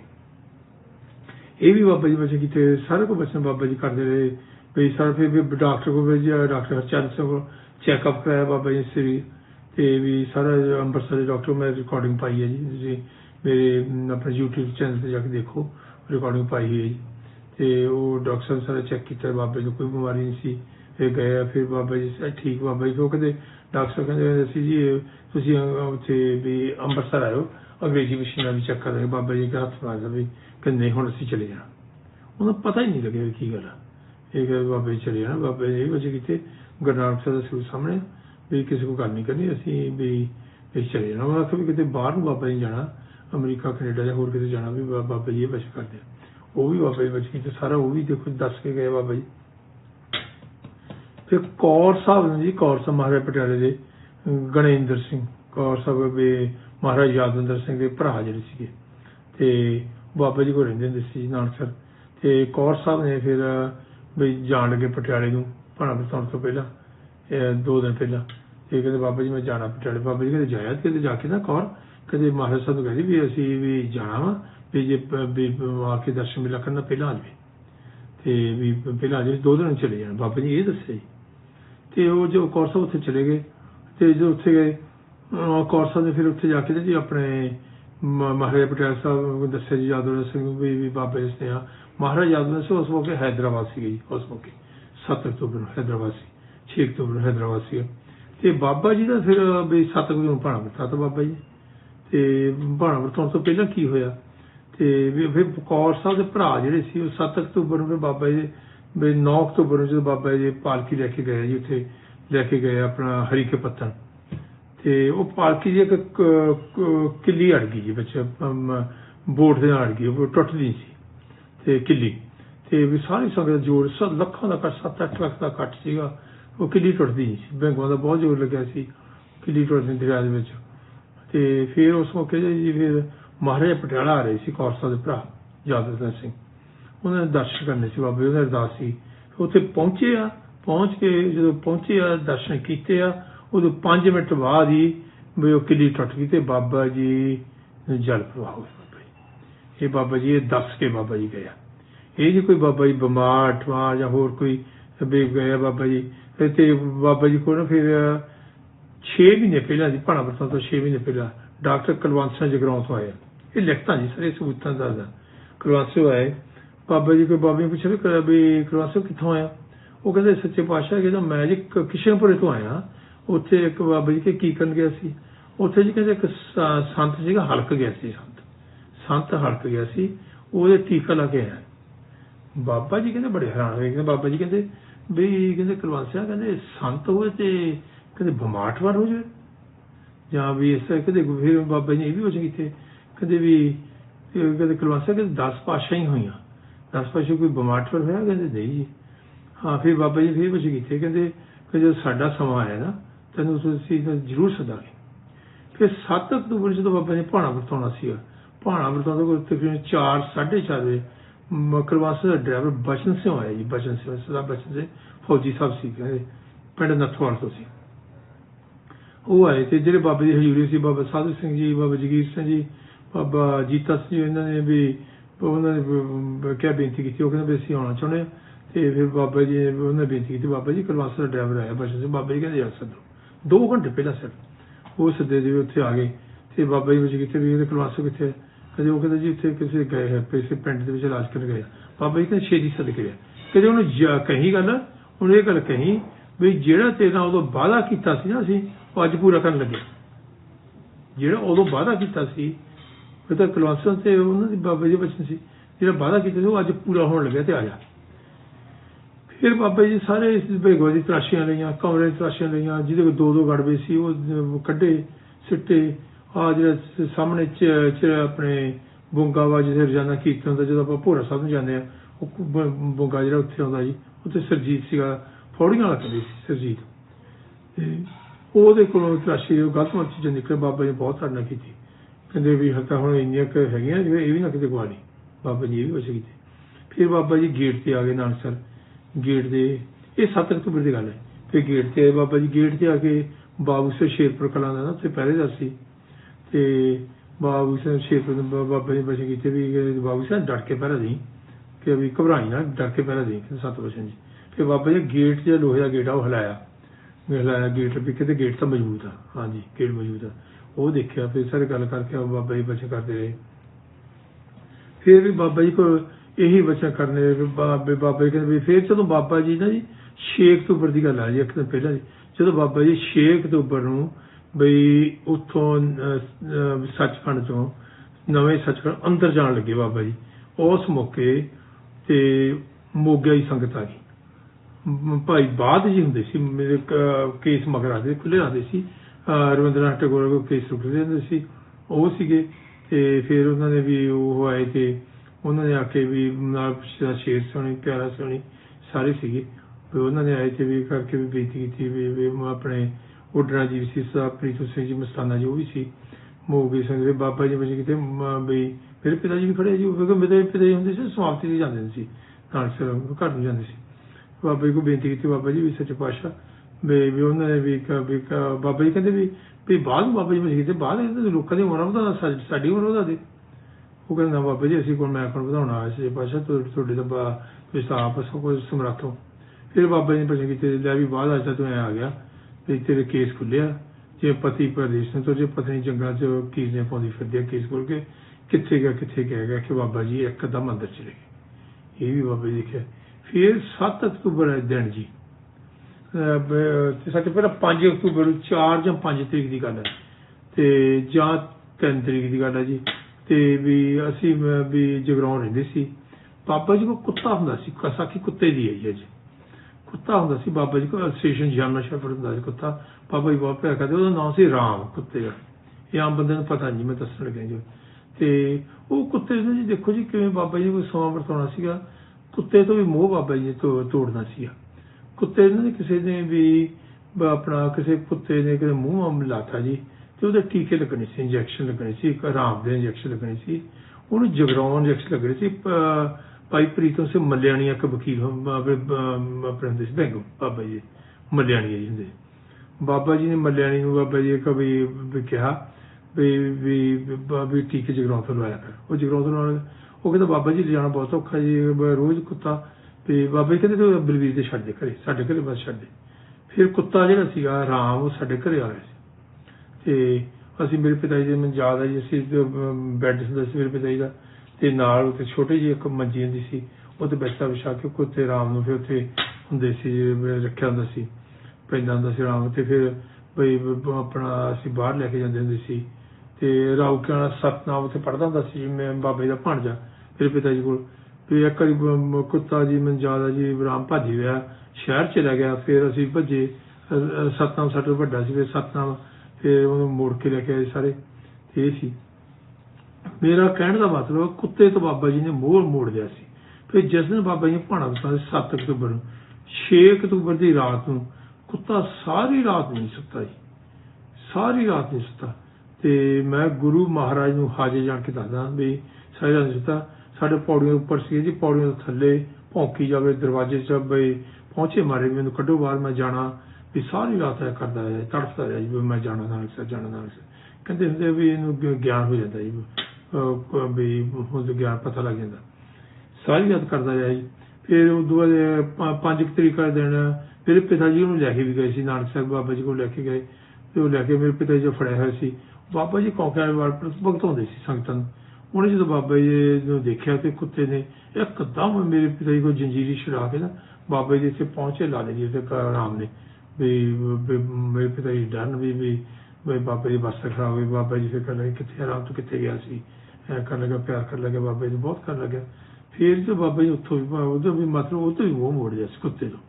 ਇਹ ਵੀ ਬਾਬਾ ਜੀ ਬੱਚੇ ਕੀਤੇ ਸਾਰੇ ਕੋ ਬਚਨ ਬਾਬਾ ਜੀ ਕਰਦੇ ਰਹੇ। ਵੀ ਸਾਰੇ ਫਿਰ ਵੀ ਡਾਕਟਰ ਕੋਲ ਭੇਜਿਆ, ਡਾਕਟਰ ਹਰਚੰਦ ਸਿੰਘ ਕੋਲ ਚੈੱਕਅਪ ਕਰਾਇਆ ਬਾਬਾ ਜੀ ਸਰੀ। ਤੇ ਵੀ ਸਾਰਾ ਅੰਮ੍ਰਿਤਸਰ ਦੇ ਡਾਕਟਰ ਮੈਂ ਰਿਕਾਰਡਿੰਗ ਪਾਈ ਹੈ ਜੀ। ਤੁਸੀਂ ਮੇਰੇ ਆਪਣੇ YouTube ਚੈਨਲ ਤੇ ਜਾ ਕੇ ਦੇਖੋ ਰਿਕਾਰਡਿੰਗ ਪਾਈ ਹੋਈ ਹੈ ਜੀ। ਤੇ ਉਹ ਡਾਕਟਰ ਸਾਹਿਬ ਸਾਰਾ ਚੈੱਕ ਕੀਤਾ, ਬਾਬੇ ਨੂੰ ਕੋਈ ਬਿਮਾਰੀ ਨਹੀਂ ਸੀ, ਫਿਰ ਗਏ ਫਿਰ ਬਾਬਾ ਜੀ ਸ- ਠੀਕ, ਬਾਬਾ ਜੀ ਉਹ ਕਹਿੰਦੇ, ਡਾਕਟਰ ਸਾਹਿਬ ਕਹਿੰਦੇ, ਅਸੀਂ ਜੀ ਇਹ ਤੁਸੀਂ ਉੱਥੇ ਵੀ ਅੰਮ੍ਰਿਤਸਰ ਆਇਓ, ਅੰਗਰੇਜ਼ੀ ਮਸ਼ੀਨਾਂ ਵੀ ਚੈੱਕ ਕਰਾਂਗੇ ਬਾਬਾ ਜੀ ਦਾ ਹੱਥ ਮਾਰਦਾ ਵੀ ਕਿ ਨਹੀਂ, ਹੁਣ ਅਸੀਂ ਚਲੇ ਜਾਣਾ। ਉਹਨੂੰ ਪਤਾ ਹੀ ਨਹੀਂ ਲੱਗਿਆ ਵੀ ਕੀ ਗੱਲ ਆ। ਇਹ ਕਿ ਬਾਬਾ ਜੀ ਚਲੇ ਜਾਣਾ, ਬਾਬਾ ਜੀ ਇਹ ਵਜੇ ਕਿਤੇ ਗੁਰੂ ਸਾਹਿਬ ਦੇ ਸਰੂਪ ਸਾਹਮਣੇ, ਵੀ ਕਿਸੇ ਕੋ ਗੱਲ ਨਹੀਂ ਕਰਨੀ, ਅਸੀਂ ਵੀ ਵੀ ਚਲੇ ਜਾਣਾ। ਉਹ ਆਖਿਆ ਵੀ ਕਿਤੇ ਬਾਹਰ ਨੂੰ ਬਾਬਾ ਜੀ ਜਾਣਾ, ਅਮਰੀਕਾ, ਕੈਨੇਡਾ ਜਾਂ ਹੋਰ ਕਿਤੇ ਜਾਣਾ, ਵੀ ਬਾਬਾ ਜੀ ਇਹ ਬਚ ਕਰਦੇ ਆ। ਉਹ ਵੀ ਬਾਬਾ ਜੀ ਬਚ ਤੇ ਸਾਰਾ ਉਹ ਵੀ ਦੇਖੋ ਦੱਸ ਕੇ ਗਏ ਬਾਬਾ ਜੀ। ਫਿਰ ਕੌਰ ਸਾਹਿਬ ਨੇ ਜੀ ਕੌਰ ਸਾਹਿਬ ਮਹਾਰਾਜ ਪਟਿਆਲੇ ਦੇ ਅਮ, ਗਣੇਂਦਰ ਸਿੰਘ ਕੌਰ ਸਾਹਿਬ ਵੀ ਮਹਾਰਾਜ ਯਾਦਵਿੰਦਰ ਸਿੰਘ ਦੇ ਭਰਾ ਜਿਹੜੇ ਸੀਗੇ। ਤੇ ਬਾਬਾ ਜੀ ਕੋਲ ਰਹਿੰਦੇ ਹੁੰਦੇ ਸੀ ਨਾਨਕਸਰ ਤੇ ਕੌਰ ਸਾਹਿਬ ਨੇ ਫਿਰ ਵੀ ਜਾਣ ਲੱਗੇ ਪਟਿਆਲੇ ਨੂੰ ਭਾਣਾ ਬਸਾਉਣ ਤੋਂ ਪਹਿਲਾਂ ਦੋ ਦਿਨ ਪਹਿਲਾਂ। ਇਹ ਕਹਿੰਦੇ ਬਾਬਾ ਜੀ ਮੈਂ ਜਾਣਾ ਪਟਿਆਲੇ। ਬਾਬਾ ਜੀ ਕਹਿੰਦੇ ਜਾਇਆ ਤੇ ਕਿਤੇ ਜਾ ਕੇ ਨਾ ਕੌਰ। ਕਦੇ ਮਹਾਰਾਜ ਸਾਹਿਬ ਨੂੰ ਕਹਿੰਦੀ ਵੀ ਅਸੀਂ ਵੀ ਜਾਣਾ ਵਾ ਵੀ ਜੇ ਵੀ ਆ ਕੇ ਦਰਸ਼ਨ ਮਿਲਾ ਕਰਨਾ ਪਹਿਲਾਂ ਆ ਜਾਵੇ। ਤੇ ਵੀ ਪਹਿਲਾਂ ਆ ਦੋ ਦਿਨ ਚਲੇ ਜਾਣ। ਬਾਬਾ ਜੀ ਇਹ ਦੱਸਿਆ ਜੀ। ਤੇ ਉਹ ਜੋ ਕੌਰ ਸਾਹਿਬ ਉੱਥੇ ਚਲੇ ਗਏ। ਤੇ ਜੋ ਉੱਥੇ ਗਏ, ਅਹ ਕੌਰ ਸਾਹਿਬ ਨੇ ਫਿਰ ਉੱਥੇ ਜਾ ਕੇ ਜੀ ਆਪਣੇ ਮਹਾਰਾਜਾ ਪਟਿਆਲਾ ਸਾਹਿਬ ਨੂੰ ਦੱਸਿਆ ਜੀ, ਯਾਦਵ ਸਿੰਘ ਨੂੰ ਵੀ ਵੀ ਬਾਬੇ ਨੇ ਸੁਨੇਹਾ। ਮਹਾਰਾਜ ਯਾਦਵ ਸਿੰਘ ਉਸ ਮੌਕੇ ਹੈਦਰਾਬਾਦ ਸੀਗੇ ਜੀ, ਉਸ ਮੌਕੇ। 7 ਅਕਤੂਬਰ ਨੂੰ ਹੈਦਰਾਬਾਦ ਸੀ 6 ਅਕਤੂਬਰ ਨੂੰ ਹੈਦਰਾਬਾਦ ਸੀ ਤੇ ਬਾਬਾ ਜੀ ਦਾ ਫਿਰ ਵੀ 7 ਅਕਤੂਬਰ ਨੂੰ ਭਾਣਾ ਬਤਾ ਤਾ ਬਾਬਾ ਜੀ। ਤੇ ਭਾਣਾ ਵਰਤਾਉਣ ਤੋਂ ਪਹਿਲਾਂ ਕੀ ਹੋਇਆ? ਤੇ ਵੀ ਫਿਰ ਬਕੌਰ ਸਾਹਿਬ ਦੇ ਭਰਾ ਜਿਹੜੇ ਸੀ, ਉਹ 7 ਅਕਤੂਬਰ ਨੂੰ ਫਿਰ ਬਾਬਾ ਜੀ ਦੇ ਵੀ 9 ਅਕਤੂਬਰ ਨੂੰ ਜਦੋਂ ਬਾਬਾ ਜੀ ਪਾਲਕੀ ਲੈ ਕੇ ਗਏ ਜੀ, ਉੱਥੇ ਲੈ ਕੇ ਗਏ ਆਪਣਾ ਹਰੀਕੇ ਪੱਤਨ ਤੇ ਉਹ ਪਾਲਕੀ ਜੀ ਇੱਕ ਕਿੱਲੀ ਅੜ ਗਈ ਜੀ ਵਿੱਚ ਬੋਟ ਦੇ ਨਾਲ ਅੜ ਗਈ, ਉਹ ਟੁੱਟਦੀ ਸੀ, ਤੇ ਕਿੱਲੀ। ਤੇ ਵੀ ਸਾਰੀ ਸੰਗਤ ਦਾ ਜੋਰ ਸੱਤ ਲੱਖਾਂ ਦਾ ਕੱਟ 7-8 ਲੱਖ ਦਾ ਕੱਟ ਸੀਗਾ, ਉਹ ਕਿੱਲੀ ਟੁੱਟਦੀ ਨਹੀਂ ਸੀ ਬੈਂਕਾਂ ਦਾ ਬਹੁਤ ਜ਼ੋਰ ਲੱਗਿਆ ਸੀ, ਕਿੱਲੀ ਟੁੱਟਦੀ ਦਰਿਆ ਦੇ ਵਿੱਚ। ਤੇ ਫਿਰ ਉਸ ਮੌਕੇ ਜੀ ਫਿਰ ਮਹਾਰਾਜਾ ਪਟਿਆਲਾ ਆ ਰਹੇ ਸੀ ਕੌਰਸਾ ਦੇ ਭਰਾ ਯਾਦਵਿੰਦਰ ਸਿੰਘ। ਉਹਨਾਂ ਨੇ ਦਰਸ਼ਨ ਕਰਨੇ ਸੀ ਬਾਬੇ ਉਹਨਾਂ ਅਰਦਾਸ ਸੀ। ਉੱਥੇ ਪਹੁੰਚੇ ਆ, ਪਹੁੰਚ ਕੇ ਜਦੋਂ ਪਹੁੰਚੇ ਆ, ਦਰਸ਼ਨ ਕੀਤੇ ਆ, ਉਦੋਂ 5 ਮਿੰਟ ਬਾਅਦ ਹੀ ਵੀ ਉਹ ਕਿੱਲੀ ਟੁੱਟ ਗਈ ਤੇ ਬਾਬਾ ਜੀ ਜਲ ਪ੍ਰਵਾਹ ਹੋ ਗਿਆ ਬਾਬਾ ਜੀ। ਇਹ ਬਾਬਾ ਜੀ, ਇਹ ਦੱਸ ਕੇ ਬਾਬਾ ਜੀ ਗਿਆ ਇਹ ਜੀ ਕੋਈ ਬਾਬਾ ਜੀ ਬਿਮਾਰ ਠਵਾ ਜਾਂ ਹੋਰ ਕੋਈ ਵੀ ਗਿਆ ਬਾਬਾ ਜੀ, ਤੇ- ਬਾਬਾ ਜੀ ਕੋਲ ਫਿਰ 6 ਮਹੀਨੇ ਪਹਿਲਾਂ ਦੀ ਭਾਣਾ ਬਰਸਾਂ ਤੋਂ 6 ਮਹੀਨੇ ਪਹਿਲਾਂ ਡਾਕਟਰ ਕੁਲਵੰਤ ਸਿੰਘ ਜਗਰਾਉਂ ਤੋਂ ਆਇਆ ਇਹ ਲਿਖਤਾਂ ਜੀ, ਸਾਰੇ ਸਬੂਤਾਂ ਦਾ ਦਾ ਕਰਵਾਸੋ ਆਏ, ਬਾਬਾ ਜੀ ਕੋਈ ਬਾਬੇ ਨੂੰ ਪੁੱਛਿਆ ਵੀ ਕਰ- ਵੀ ਕਰਵਾਸੋ ਕਿੱਥੋਂ ਆਇਆ ਉਹ ਕਹਿੰਦੇ ਸੱਚੇ ਪਾਤਸ਼ਾਹ ਕਹਿੰਦਾ ਮੈਂ ਜੀ ਕਿਸ਼ਨਪੁਰੇ ਤੋਂ ਆਇਆ, ਉੱਥੇ ਇੱਕ ਬਾਬਾ ਜੀ ਕੇ ਕੀ ਕਰਨ ਗਿਆ ਸੀ? ਉੱਥੇ ਜੀ ਕਹਿੰਦੇ ਇੱਕ ਸੰਤ ਸੀਗਾ, ਹਲਕ ਗਿਆ ਸੀ ਸੰਤ। ਸੰਤ ਹਲਕ ਗਿਆ ਸੀ, ਉਹਦੇ ਟੀਕਾ ਲਾ ਕੇ ਆਇਆ। ਬਾਬਾ ਜੀ ਕਹਿੰਦੇ ਬੜੇ ਹੈਰਾਨ ਹੋਏ, ਕਹਿੰਦੇ ਬਾਬਾ ਜੀ ਕਹਿੰਦੇ ਵੀ ਕਹਿੰਦੇ ਕੁਲਵੰਤ ਕਹਿੰਦੇ ਸੰਤ ਹੋਏ ਤੇ ਕਦੇ ਬਿਮਾਰ ਹੋ ਜਾਵੇ? ਜਾਂ ਵੀ ਇਸ ਤਰ੍ਹਾਂ ਕਦੇ ਫਿਰ ਬਾਬਾ ਜੀ ਇਹ ਵੀ ਵਜ੍ਹਾ ਕੀਤੇ ਕਦੇ ਵੀ ਇਹ ਕਹਿੰਦੇ ਕੁਲਵੰਤ ਕਹਿੰਦੇ 10 ਪਾਸ਼ਾ ਹੀ ਹੋਈਆਂ। 10 ਪਾਸ਼ਾ ਕੋਈ ਬਿਮਾਰ ਹੋਇਆ? ਕਹਿੰਦੇ ਨਹੀਂ ਜੀ। ਹਾਂ, ਫਿਰ ਬਾਬਾ ਜੀ ਫਿਰ ਵਜ੍ਹਾ ਕੀਤੇ ਕਹਿੰਦੇ ਕਿ ਜਦੋਂ ਸਾਡਾ ਸਮਾਂ ਆਇਆ ਨਾ, ਤੈਨੂੰ ਤੁਸੀਂ ਜ਼ਰੂਰ ਸਦਾਂਗੇ ਫਿਰ 7 ਅਕਤੂਬਰ ਜਦੋਂ ਬਾਬਾ ਨੇ ਭਾਣਾ ਵਰਤਾਉਣਾ ਸੀਗਾ, ਭਾਣਾ ਵਰਤਾਉਂਦਾ ਕੋਲ ਤਕਰੀਬਨ 4 4:30 ਵਜੇ ਮਕਰਵਾਸ ਦਾ ਡਰਾਈਵਰ ਬਚਨ ਸਿੰਘ ਆਇਆ ਜੀ, ਬਚਨ ਸਿੰਘ ਸਦਾ ਬਚਨ ਸਿੰਘ, ਫੌਜੀ ਸਾਹਿਬ ਸੀ, ਕਹਿੰਦੇ, ਪਿੰਡ ਨੱਥਵਾਲ ਤੋਂ ਸੀ। ਉਹ ਆਏ ਤੇ ਜਿਹੜੇ ਬਾਬਾ ਜੀ ਹਜੂਰੀ ਸੀ, ਬਾਬਾ ਸਾਧੂ ਸਿੰਘ ਜੀ, ਬਾਬਾ ਜਗੀਰ ਸਿੰਘ ਜੀ, ਬਾਬਾ ਜੀਤਾ ਸਿੰਘ ਜੀ ਇਹਨਾਂ ਨੇ ਵੀ ਉਹਨਾਂ ਨੇ ਬ- ਕਿਆ ਬੇਨਤੀ ਕੀਤੀ, ਉਹ ਕਹਿੰਦੇ ਵੀ ਅਸੀਂ ਆਉਣਾ ਚਾਹੁੰਦੇ ਹਾਂ ਤੇ ਫਿਰ ਬਾਬਾ ਜੀ ਨੇ ਉਹਨਾਂ ਨੇ ਬੇਨਤੀ ਕੀਤੀ, ਬਾਬਾ ਜੀ ਕਲਵਾਸਾ ਦਾ ਡਰਾਈਵਰ ਆਇਆ ਬਚਨ ਸਿੰਘ ਬਾਬਾ ਜੀ ਕਹਿੰਦੇ ਆ ਸੱਦੋ 2 ਘੰਟੇ ਪਹਿਲਾਂ ਸਰ, ਉਹ ਸੱਦੇ ਦੇ ਉੱਥੇ ਆ ਗਏ ਤੇ ਬਾਬਾ ਜੀ ਵਿੱਚ ਕਿਤੇ ਵੀ ਇਹਦੇ ਕਲਵਾਸੋ ਕਿੱਥੇ, ਕਦੇ ਉਹ ਕਹਿੰਦੇ ਜੀ ਉੱਥੇ ਕਿਸੇ ਗਏ ਹੈ ਕਿਸੇ ਪਿੰਡ ਦੇ ਵਿੱਚ ਇਲਾਜ ਕਰਨ ਗਏ। ਬਾਬਾ ਜੀ ਕਹਿੰਦੇ ਛੇਤੀ ਸੱਦ ਕੇ ਗਿਆ ਕਦੇ ਉਹਨੂੰ ਕਹੀ ਗੱਲ, ਉਹਨੇ ਇਹ ਗੱਲ ਕਹੀ ਵੀ ਜਿਹੜਾ ਤੇਰਾ ਉਦੋਂ ਵਾਅਦਾ ਕੀਤਾ ਸੀ ਨਾ ਅਸੀਂ ਉਹ ਅੱਜ ਪੂਰਾ ਕਰਨ ਲੱਗੇ। ਜਿਹੜਾ ਉਦੋਂ ਵਾਅਦਾ ਕੀਤਾ ਸੀ ਉਹ ਤਾਂ ਕਲਵਾਸੋ ਤੇ ਉਹਨਾਂ ਦੀ ਬਾਬਾ ਜੀ ਬਚਨ ਸੀ, ਜਿਹੜਾ ਵਾਅਦਾ ਕੀਤਾ ਸੀ, ਉਹ ਅੱਜ ਪੂਰਾ ਹੋਣ ਲੱਗਿਆ ਤੇ ਆ ਜਾ ਫਿਰ ਬਾਬਾ ਜੀ ਸਾਰੇ ਇਸ ਭੇਗਵਾ ਦੀ ਤਰਾਸ਼ੀਆਂ ਲਈਆਂ, ਕਮਰੇ ਦੀ ਤਰਾਸ਼ੀਆਂ ਲਈਆਂ, ਜਿਹਦੇ ਕੋਲ ਦੋ ਦੋ ਗੜਵੇ ਸੀ, ਉਹ ਕੱਢੇ, ਸਿੱਟੇ। ਆ ਜਿਹੜਾ ਸਾਹਮਣੇ ਚ ਆਪਣੇ ਬੁੰਗਾ ਵਾ ਜਿਹਦੇ ਰੋਜ਼ਾਨਾ ਕੀਰਤਨ ਹੁੰਦਾ, ਜਦੋਂ ਆਪਾਂ ਭੋਰਾ ਸਾਹਿਬ ਨੂੰ ਜਾਂਦੇ ਆ, ਉਹ ਕੁ- ਬੁੰਗਾ ਜਿਹੜਾ ਉੱਥੇ ਆਉਂਦਾ ਜੀ, ਉੱਥੇ ਸਰਜੀਤ ਸੀਗਾ, ਫੌੜੀਆਂ ਵਾਲਾ ਕਹਿੰਦੇ ਸੀ, ਸਰਜੀਤ। ਤੇ ਉਹਦੇ ਕੋਲੋਂ ਤਰਾਸ਼ੀ ਉਹ ਗਲਤ ਮਤ ਚੀਜ਼ਾਂ ਨਿਕਲੇ, ਬਾਬਾ ਜੀ ਬਹੁਤ ਸਾੜਨਾ ਕੀਤੀ। ਕਹਿੰਦੇ ਵੀ ਹੱਤਾ ਹੁਣ ਇੰਨੀਆਂ ਕੁ ਹੈਗੀਆਂ, ਜਿਵੇਂ ਇਹ ਵੀ ਨਾ ਕਿਤੇ ਗਵਾ ਲਈ ਬਾਬਾ ਜੀ ਇਹ ਵੀ ਕੁਛ ਕੀਤੇ। ਫਿਰ ਬਾਬਾ ਜੀ ਗੇਟ ਤੇ ਆ ਗਏ ਨਾਨਸਰ ਗੇਟ ਦੇ, ਇਹ 7 ਅਕਤੂਬਰ ਦੀ ਗੱਲ ਹੈ। ਫਿਰ ਗੇਟ ਤੇ ਆਏ ਬਾਬਾ ਜੀ ਗੇਟ ਤੇ ਆ ਕੇ ਬਾਬੂ ਸੇ ਸ਼ੇਰਪੁਰ ਕਲਾਂ ਦਾ ਨਾ, ਉੱਥੇ ਪਹਿਰੇਦਾਰ ਸੀ। ਤੇ ਬਾਬੂ ਸੇ ਸ਼ੇਰਪੁਰ ਬਾਬਾ ਜੀ ਬਚਨ ਕੀਤੇ ਵੀ ਬਾਬੂ ਸੇ ਡਟ ਕੇ ਪਹਿਰਾ ਦੇਈ। ਕਿ ਵੀ ਘਬਰਾਈ ਨਾ ਡਟ ਕੇ ਪਹਿਰਾ ਦੇਈ, ਸਤ ਬਚਨ ਜੀ ਫਿਰ ਬਾਬਾ ਜੀ ਗੇਟ 'ਚ ਲੋਹੇ ਦਾ ਗੇਟ ਆ, ਉਹ ਹਿਲਾਇਆ। ਲਾਇਆ ਗੇਟ ਵੀ ਕਿਤੇ ਗੇਟ ਤਾਂ ਮਜ਼ਬੂਤ ਆ। ਹਾਂਜੀ ਗੇਟ ਮੌਜੂਦ ਆ। ਉਹ ਦੇਖਿਆ, ਫਿਰ ਸਾਰੇ ਗੱਲ ਕਰਕੇ ਉਹ ਬਾਬਾ ਜੀ ਬਚਨ ਕਰਦੇ ਰਹੇ। ਫਿਰ ਵੀ ਬਾਬਾ ਜੀ ਕੋਲ ਇਹੀ ਬਚਨ ਕਰਨੇ ਬਾਬੇ, ਬਾਬਾ ਜੀ ਕਹਿੰਦੇ ਵੀ ਫਿਰ ਜਦੋਂ ਬਾਬਾ ਜੀ ਨਾ ਜੀ 6 ਅਕਤੂਬਰ ਦੀ ਗੱਲ ਆ ਜੀ ਇੱਕ ਦਿਨ ਪਹਿਲਾਂ ਜੀ, ਜਦੋਂ ਬਾਬਾ ਜੀ 6 ਅਕਤੂਬਰ ਨੂੰ ਬਈ ਉੱਥੋਂ ਸੱਚਖੰਡ ਤੋਂ ਨਵੇਂ ਸੱਚਖੰਡ ਅੰਦਰ ਜਾਣ ਲੱਗੇ ਬਾਬਾ ਜੀ, ਉਸ ਮੌਕੇ ਤੇ ਮੋਗਾ ਹੀ ਸੰਗਤ ਆ ਗਈ। ਭਾਈ ਬਾਦ ਜੀ ਹੁੰਦੇ ਸੀ, ਮੇਰੇ ਕੇਸ ਮਗਰ ਆਦੇ ਖੁੱਲੇ ਆਦੇ ਸੀ। ਅਹ ਰਵਿੰਦਰਨਾਥ ਟੈਗੋਰ ਕੋਲ ਕੇਸ ਰੁਕਦੇ ਹੁੰਦੇ ਸੀ। ਉਹ ਸੀਗੇ। ਤੇ ਫਿਰ ਉਹਨਾਂ ਨੇ ਵੀ ਉਹ ਆਏ ਤੇ ਉਹਨਾਂ ਨੇ ਆ ਕੇ ਵੀ ਨਾਲ ਸ਼- ਸ਼ੇਰ ਸੁਣੀ ਪਿਆਰਾ ਸੁਣੀ ਸਾਰੇ ਸੀਗੇ। ਵੀ ਉਹਨਾਂ ਨੇ ਆਏ ਤੇ ਵੀ ਕਰਕੇ ਵੀ ਬੇਨਤੀ ਕੀਤੀ ਵੀ ਆਪਣੇ ਉਡਰਾ ਜੀ ਸੀ ਸਾਹਿਬ ਪ੍ਰੀਤੂ ਸਿੰਘ ਜੀ, ਮਸਤਾਨਾ ਜੀ, ਉਹ ਵੀ ਸੀ। ਮੋਗੇ ਸਿੰਘ ਦੇ ਬਾਬਾ ਜੀ ਵਿੱਚ ਕਿਤੇ, ਮ- ਵੀ ਮੇਰੇ ਪਿਤਾ ਜੀ ਵੀ ਖੜੇ ਜੀ? ਕਿਉਂਕਿ ਮੇਰੇ ਪਿਤਾ ਜੀ ਹੁੰਦੇ ਸੀ, ਸਮਾਪਤੀ ਤੇ ਜਾਂਦੇ ਸੀ। ਨਾਲ ਸਿਰ ਘਰ ਨੂੰ ਜਾਂਦੇ ਸੀ। ਬਾਬਾ ਜੀ ਕੋ ਬੇਨਤੀ ਕੀਤੀ, ਬਾਬਾ ਜੀ ਵੀ ਸੱਚ ਪਾਤਸ਼ਾਹ, ਵੀ ਵੀ ਉਹਨਾਂ ਨੇ ਵੀ ਕ- ਵੀ ਕ- ਬਾਬਾ ਜੀ ਕਹਿੰਦੇ ਵੀ ਵੀ ਬਾਅਦ ਨੂੰ ਬਾਬਾ ਜੀ ਮਸੀਹ ਤੇ ਬਾਅਦ ਇਹਨਾਂ ਦੇ ਲੋਕਾਂ ਦੀ ਉਮਰ ਵਧਾ ਸਾ- ਸਾਡੀ ਉਮਰ ਵਧਾ ਦੇ ਉਹ ਕਹਿੰਦਾ, ਨਾ ਬਾਬਾ ਜੀ, ਅਸੀਂ ਕੋਲ ਮੈਂ ਕੋਲ ਵਧਾਉਣਾ ਆਇਆ ਸੀ ਪਾਸ਼ਾ ਤੁਹਾਡੇ ਤੁਹਾਡੇ ਦਾ ਬਾ ਤੁਸੀਂ ਤਾਂ ਆਪ ਸਭ ਕੁਝ ਫਿਰ ਬਾਬਾ ਜੀ ਨੇ ਪ੍ਰਸ਼ਨ ਕੀਤੇ, ਲੈ ਵੀ ਬਾਅਦ ਅੱਜ ਤਾਂ ਤੂੰ ਐਂ ਆ ਗਿਆ ਤੇ ਤੇਰੇ ਕੇਸ ਖੁੱਲਿਆ ਜੇ ਪਤੀ ਪ੍ਰਦੇਸ਼ ਨੇ ਤੋਂ ਜੇ ਪਤਨੀ ਜੰਗਾਂ 'ਚ ਕੀਰਨੇ ਪਾਉਂਦੀ ਫਿਰਦੀ ਆ ਕੇਸ ਖੁੱਲ ਕੇ, ਕਿੱਥੇ ਗਿਆ ਕਿੱਥੇ ਗਿਆ ਗਿਆ ਕਿ ਬਾਬਾ ਜੀ ਇੱਕ ਕਦਮ ਅੰਦਰ ਚਲੇ ਗਏ। ਇਹ ਵੀ ਬਾਬਾ ਜੀ ਦੇਖਿਆ। ਫਿਰ 7 ਅਕਤੂਬਰ ਹੈ ਦਿਨ ਜੀ। ਅਹ ਬ- ਸੱਚ ਪਹਿਲਾਂ 5 ਅਕਤੂਬਰ ਨੂੰ 4 ਜਾਂ 5 ਤਰੀਕ ਦੀ ਗੱਲ ਹੈ। ਤੇ ਜਾਂ 3 ਤਰੀਕ ਦੀ ਗੱਲ ਹੈ ਜੀ। ਤੇ ਵੀ ਅਸੀਂ ਵੀ ਜਗਰਾਉਂ ਰਹਿੰਦੇ ਸੀ। ਬਾਬਾ ਜੀ ਕੋ ਕੁੱਤਾ ਹੁੰਦਾ ਸੀ। ਕਸਾਕੀ ਕੁੱਤੇ ਦੀ ਹੈ ਜੀ। ਅੱਜ ਕੁੱਤਾ ਹੁੰਦਾ ਸੀ ਬਾਬਾ ਜੀ ਕੋਲ ਸਟੇਸ਼ਨ ਜਾਮਾ ਸ਼ਫਰ ਹੁੰਦਾ ਸੀ ਕੁੱਤਾ। ਬਾਬਾ ਜੀ ਬਹੁਤ ਪਿਆਰ ਕਰਦੇ। ਉਹਦਾ ਨਾਮ ਸੀ ਰਾਮ ਕੁੱਤੇ ਦਾ। ਇਹ ਆਮ ਬੰਦੇ ਨੂੰ ਪਤਾ ਨਹੀਂ, ਮੈਂ ਦੱਸਣ ਲੱਗਿਆ ਜੀ। ਤੇ ਉਹ ਕੁੱਤੇ ਜੀ, ਦੇਖੋ ਜੀ ਕਿਵੇਂ ਬਾਬਾ ਜੀ ਨੂੰ ਸਮਾਂ ਵਰਤਾਉਣਾ ਸੀਗਾ। ਕੁੱਤੇ ਤੋਂ ਵੀ ਮੋਹ ਬਾਬਾ ਜੀ ਨੇ ਤੋੜਨਾ ਸੀਗਾ। ਕੁੱਤੇ ਨੇ ਕਿਸੇ ਨੇ ਵੀ ਆਪਣਾ ਕਿਸੇ ਕੁੱਤੇ ਨੇ ਕਿਤੇ ਮੂੰਹ ਮਾਮ ਲਾਤਾ ਜੀ, ਤੇ ਉਹਦੇ ਟੀਕੇ ਲੱਗਣੇ ਸੀ, ਇੰਜੈਕਸ਼ਨ ਲੱਗਣੇ ਸੀ, ਇੱਕ ਆਰਾਮ ਦੇ ਇੰਜੈਕਸ਼ਨ ਲੱਗਣੇ ਸੀ। ਉਹਨੂੰ ਜਗਰਾਉਣ ਇੰਜੈਕਸ਼ਨ ਲੱਗਣੇ ਸੀ ਭਾਈ ਪ੍ਰੀਤਮ ਸਿੰਘ ਮੱਲਿਆਣੀ ਇੱਕ ਵਕੀਲ ਆਪਣੇ ਹੁੰਦੇ ਸੀ ਬੈਂਕ ਬਾਬਾ ਜੀ ਮੱਲਿਆਣੀ ਜੀ ਹੁੰਦੇ। ਬਾਬਾ ਜੀ ਨੇ ਮੱਲਿਆਣੀ ਨੂੰ ਬਾਬਾ ਜੀ ਇੱਕ ਵੀ ਕਿਹਾ ਵੀ ਵੀ, ਵੀ- ਟੀਕੇ ਜਗਰਾਉਂ ਤੋਂ ਲਵਾਇਆ ਕਰ। ਉਹ ਜਗਰਾਉਂ ਤੋਂ ਲਵਾਉਣ ਉਹ ਕਹਿੰਦਾ, ਬਾਬਾ ਜੀ ਲਿਜਾਣਾ ਬਹੁਤ ਔਖਾ ਜੀ ਰੋਜ਼ ਕੁੱਤਾ, ਤੇ ਬਾਬਾ ਜੀ ਕਹਿੰਦੇ, ਤੂੰ ਬਲਵੀਰ ਦੇ ਛੱਡ ਦੇ ਘਰੇ, ਸਾਡੇ ਘਰੇ ਬਸ ਛੱਡ ਦੇ। ਫਿਰ ਕੁੱਤਾ ਜਿਹੜਾ ਸੀਗਾ, ਰਾਮ, ਉਹ ਸਾਡੇ ਘਰੇ ਆ ਰਿਹਾ ਸੀ। ਤੇ ਅਸੀਂ ਮੇਰੇ ਪਿਤਾ ਜੀ ਦੇ, ਮੈਨੂੰ ਯਾਦ ਹੈ ਜੀ, ਅਸੀਂ ਬੈੱਡ ਹੁੰਦਾ ਸੀ ਮੇਰੇ ਪਿਤਾ ਜੀ ਦਾ, ਤੇ ਨਾਲ ਉੱਤੇ ਛੋਟੀ ਜਿਹੀ ਇੱਕ ਮੰਜੀ ਹੁੰਦੀ ਸੀ ਉਹਦੇ ਬੈਠਾ ਵਿਛਾ ਕੇ ਕੁੱਤੇ ਰਾਮ ਨੂੰ ਫਿਰ ਉੱਥੇ ਹੁੰਦੇ ਸੀ, ਰੱਖਿਆ ਹੁੰਦਾ ਸੀ, ਪੈਂਦਾ ਹੁੰਦਾ ਸੀ ਰਾਮ ਤੇ ਫਿਰ ਬਈ ਆਪਣਾ ਅਸੀਂ ਬਾਹਰ ਲੈ ਕੇ ਜਾਂਦੇ ਹੁੰਦੇ ਸੀ। ਤੇ ਰਾਉਕਿਆਂ ਸਤਨਾਮ ਉੱਥੇ ਪੜਦਾ ਹੁੰਦਾ ਸੀ ਮੈਂ ਬਾਬੇ ਦਾ ਭਾਣਜਾ, ਮੇਰੇ ਪਿਤਾ ਜੀ ਕੋਲ। ਵੀ ਇੱਕ ਵਾਰੀ ਬ- ਕੁੱਤਾ ਜੀ ਮੈਨੂੰ ਯਾਦ ਆ ਜੀ ਰਾਮ ਭਾਜੀ ਗਿਆ, ਸ਼ਹਿਰ ਚਲਾ ਗਿਆ, ਫਿਰ ਅਸੀਂ ਭੱਜੇ, ਅ- ਅ- ਸਤਨਾਮ ਸਾਡੇ ਤੋਂ ਵੱਡਾ ਸੀ, ਫਿਰ ਸਤਨਾਮ ਫਿਰ ਉਹਨੂੰ ਮੋੜ ਕੇ ਲੈ ਕੇ ਆਏ ਸਾਰੇ, ਤੇ ਇਹ ਸੀ। ਮੇਰਾ ਕਹਿਣ ਦਾ ਮਤਲਬ, ਕੁੱਤੇ ਤੋਂ ਬਾਬਾ ਜੀ ਨੇ ਮੋਹ ਮੋੜ ਲਿਆ ਸੀ। ਫਿਰ ਜਿਸ ਦਿਨ ਬਾਬਾ ਜੀ ਨੇ ਭਾਣਾ ਦਿੱਤਾ ਸੀ 7 ਅਕਤੂਬਰ ਨੂੰ 6 ਅਕਤੂਬਰ ਦੀ ਰਾਤ ਨੂੰ, ਕੁੱਤਾ ਸਾਰੀ ਰਾਤ ਨਹੀਂ ਸੁੱਤਾ ਜੀ, ਸਾਰੀ ਰਾਤ ਨਹੀਂ ਸੁੱਤਾ। ਤੇ ਮੈਂ ਗੁਰੂ ਮਹਾਰਾਜ ਨੂੰ ਹਾਜ਼ਰ ਜਾਣ ਕੇ ਦੱਸਦਾ ਵੀ ਸਾਰੀ ਰਾਤ ਨਹੀਂ ਸਾਡੇ ਪੌੜੀਆਂ ਉੱਪਰ ਸੀ ਜੀ, ਪੌੜੀਆਂ ਤੋਂ ਥੱਲੇ ਭੌਂਕੀ ਜਾਵੇ, ਦਰਵਾਜ਼ੇ 'ਚ ਬਈ ਪਹੁੰਚੇ ਮਾਰੇ ਮੈਨੂੰ ਕੱਢੋ ਬਾਹਰ ਮੈਂ ਜਾਣਾ ਵੀ ਸਾਰੀ ਰਾਤ ਇਹ ਕਰਦਾ ਹੈ ਤੜਫਦਾ ਰਿਹਾ ਜੀ ਮੈਂ ਜਾਣਾ ਨਾਲ ਸਰ, ਜਾਣਾ ਨਾਲ ਸਰ। ਕਹਿੰਦੇ ਹੁੰਦੇ ਵੀ ਇਹਨੂੰ ਗਿਆਨ ਹੋ ਜਾਂਦਾ ਜੀ, ਅਹ ਵੀ ਹੁਣ ਗਿਆਨ ਪਤਾ ਲੱਗ ਜਾਂਦਾ। ਸਾਰੀ ਰਾਤ ਕਰਦਾ ਰਿਹਾ ਜੀ। ਫਿਰ ਉਹ ਦੋ ਪੰਜ ਕੁ ਤਰੀਕ ਦਾ ਦਿਨ ਮੇਰੇ ਪਿਤਾ ਜੀ ਉਹਨੂੰ ਲੈ ਕੇ ਵੀ ਗਏ ਸੀ, ਨਾਨਕ ਸਾਹਿਬ ਬਾਬਾ ਜੀ ਕੋਲ ਲੈ ਕੇ ਗਏ। ਤੇ ਉਹ ਲੈ ਕੇ ਮੇਰੇ ਪਿਤਾ ਜੀ ਫੜਿਆ ਹੋਇਆ ਸੀ। ਬਾਬਾ ਜੀ ਕੌਂਕਿਆਂ ਵਾਰ ਭਗਤਾਉਂਦੇ ਸੀ ਸੰਗਤਾਂ ਨੂੰ। ਉਹਨੇ ਜਦੋਂ ਬਾਬਾ ਜੀ ਨੂੰ ਦੇਖਿਆ ਤੇ ਕੁੱਤੇ ਨੇ ਇੱਕਦਮ ਮੇਰੇ ਪਿਤਾ ਜੀ ਕੋਲ ਜੰਜੀਰੀ ਛੁਡਾ ਕੇ ਨਾ ਬਾਬਾ ਜੀ ਇੱਥੇ ਪਹੁੰਚੇ, ਲਾ ਲਈ ਤੇ ਆਰਾਮ ਨੇ। ਵੀ ਮੇਰੇ ਪਿਤਾ ਜੀ ਡਰਨ ਵੀ ਵੀ ਵੀ ਬਾਬਾ ਜੀ ਬਸ ਖਰਾਬ ਹੋਈ ਬਾਬਾ ਜੀ ਸੇ ਕਹਿੰਦੇ ਕਿੱਥੇ ਆਰਾਮ ਤੋਂ ਕਿੱਥੇ ਗਿਆ ਸੀ? ਐ ਕਰਨ ਲੱਗਾ, ਪਿਆਰ ਕਰਨ ਲੱਗਾ ਬਾਬਾ ਜੀ ਨੂੰ, ਬਹੁਤ ਕਰਨ ਲੱਗਾ। ਫਿਰ ਜਦੋਂ ਬਾਬਾ ਜੀ ਉੱਥੋਂ ਵੀ ਉਦੋਂ ਵੀ ਮਤਲਬ ਉਹ ਤੋਂ ਵੀ ਉਹ ਮੋੜ ਗਿਆ ਸੀ ਕੁੱਤੇ ਤੋਂ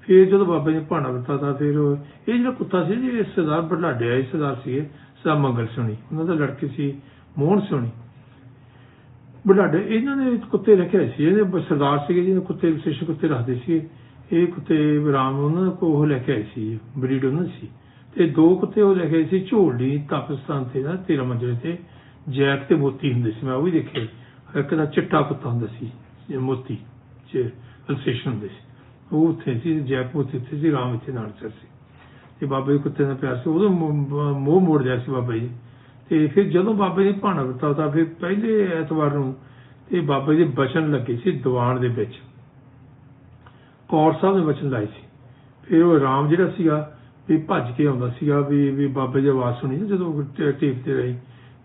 ਫਿਰ ਜਦੋਂ ਬਾਬਾ ਜੀ ਭਾਣਾ ਦਿੱਤਾ ਤਾਂ ਫਿਰ ਇਹ ਜਿਹੜਾ ਕੁੱਤਾ ਸੀ ਜੀ ਇਹ ਸਰਦਾਰ ਬੜਲਾਡੇ ਆਏ ਸਰਦਾਰ ਸੀ ਸਰਦਾਰ ਮੰਗਲ ਸੋਣੀ। ਉਹਨਾਂ ਦਾ ਲੜਕੇ ਸੀ, ਮੋਹਨ ਸੋਣੀ। ਬੁਢਾਡੇ ਇਹਨਾਂ ਨੇ ਕੁੱਤੇ ਰੱਖੇ ਹੋਏ ਸੀ। ਇਹਦੇ ਸਰਦਾਰ ਸੀਗੇ ਜਿਹਨੇ ਕੁੱਤੇ ਵਿਸ਼ੇਸ਼ ਕੁੱਤੇ ਰੱਖਦੇ ਸੀ। ਇਹ ਕੁੱਤੇ ਰਾਮ ਉਹਨਾਂ ਕੋ ਉਹ ਲੈ ਕੇ ਆਏ ਸੀ, ਬਰੀਡ ਉਹਨਾਂ ਦੀ ਸੀ। ਤੇ ਦੋ ਕੁੱਤੇ ਉਹ ਲੈ ਕੇ ਆਏ ਸੀ ਝੋਲਡੀ ਤਾਪਸਤਾਨ ਤੇ ਨਾ, ਤੇਰਾ ਮੰਜਰੇ ਤੇ। ਜੈਕ ਤੇ ਮੋਤੀ ਹੁੰਦੇ ਸੀ, ਮੈਂ ਉਹ ਵੀ ਦੇਖੇ। ਇੱਕ ਦਾ ਚਿੱਟਾ ਕੁੱਤਾ ਹੁੰਦਾ ਸੀ ਮੋਤੀ ਚ ਅਲਸੇਸ਼ਨ ਹੁੰਦੇ ਸੀ। ਉਹ ਉੱਥੇ ਸੀ, ਜੈਕ ਮੋਤੀ ਉੱਥੇ ਸੀ, ਰਾਮ ਇੱਥੇ ਨਾਲ ਸੀ। ਤੇ ਬਾਬਾ ਜੀ ਕੁੱਤੇ ਦਾ ਪਿਆਰ ਸੀ, ਉਦੋਂ ਮੋਹ ਮੋੜ ਲਿਆ ਸੀ ਬਾਬਾ ਜੀ। ਤੇ ਫਿਰ ਜਦੋਂ ਬਾਬੇ ਜੀ ਨੇ ਭਾਣਾ ਦਿੱਤਾ ਤਾਂ ਫਿਰ ਪਹਿਲੇ ਐਤਵਾਰ ਨੂੰ ਇਹ ਬਾਬੇ ਜੀ ਦੇ ਬਚਨ ਲੱਗੇ ਸੀ ਦੀਵਾਨ ਦੇ ਵਿੱਚ। ਕੌਰ ਸਾਹਿਬ ਨੇ ਬਚਨ ਲਾਏ ਸੀ। ਫਿਰ ਉਹ ਰਾਮ ਜਿਹੜਾ ਸੀਗਾ, ਵੀ ਭੱਜ ਕੇ ਆਉਂਦਾ ਸੀਗਾ, ਵੀ ਵੀ ਬਾਬੇ ਦੀ ਆਵਾਜ਼ ਸੁਣੀ ਨਾ ਜਦੋਂ ਟ- ਟੇਪ ਤੇ ਰਹੀ,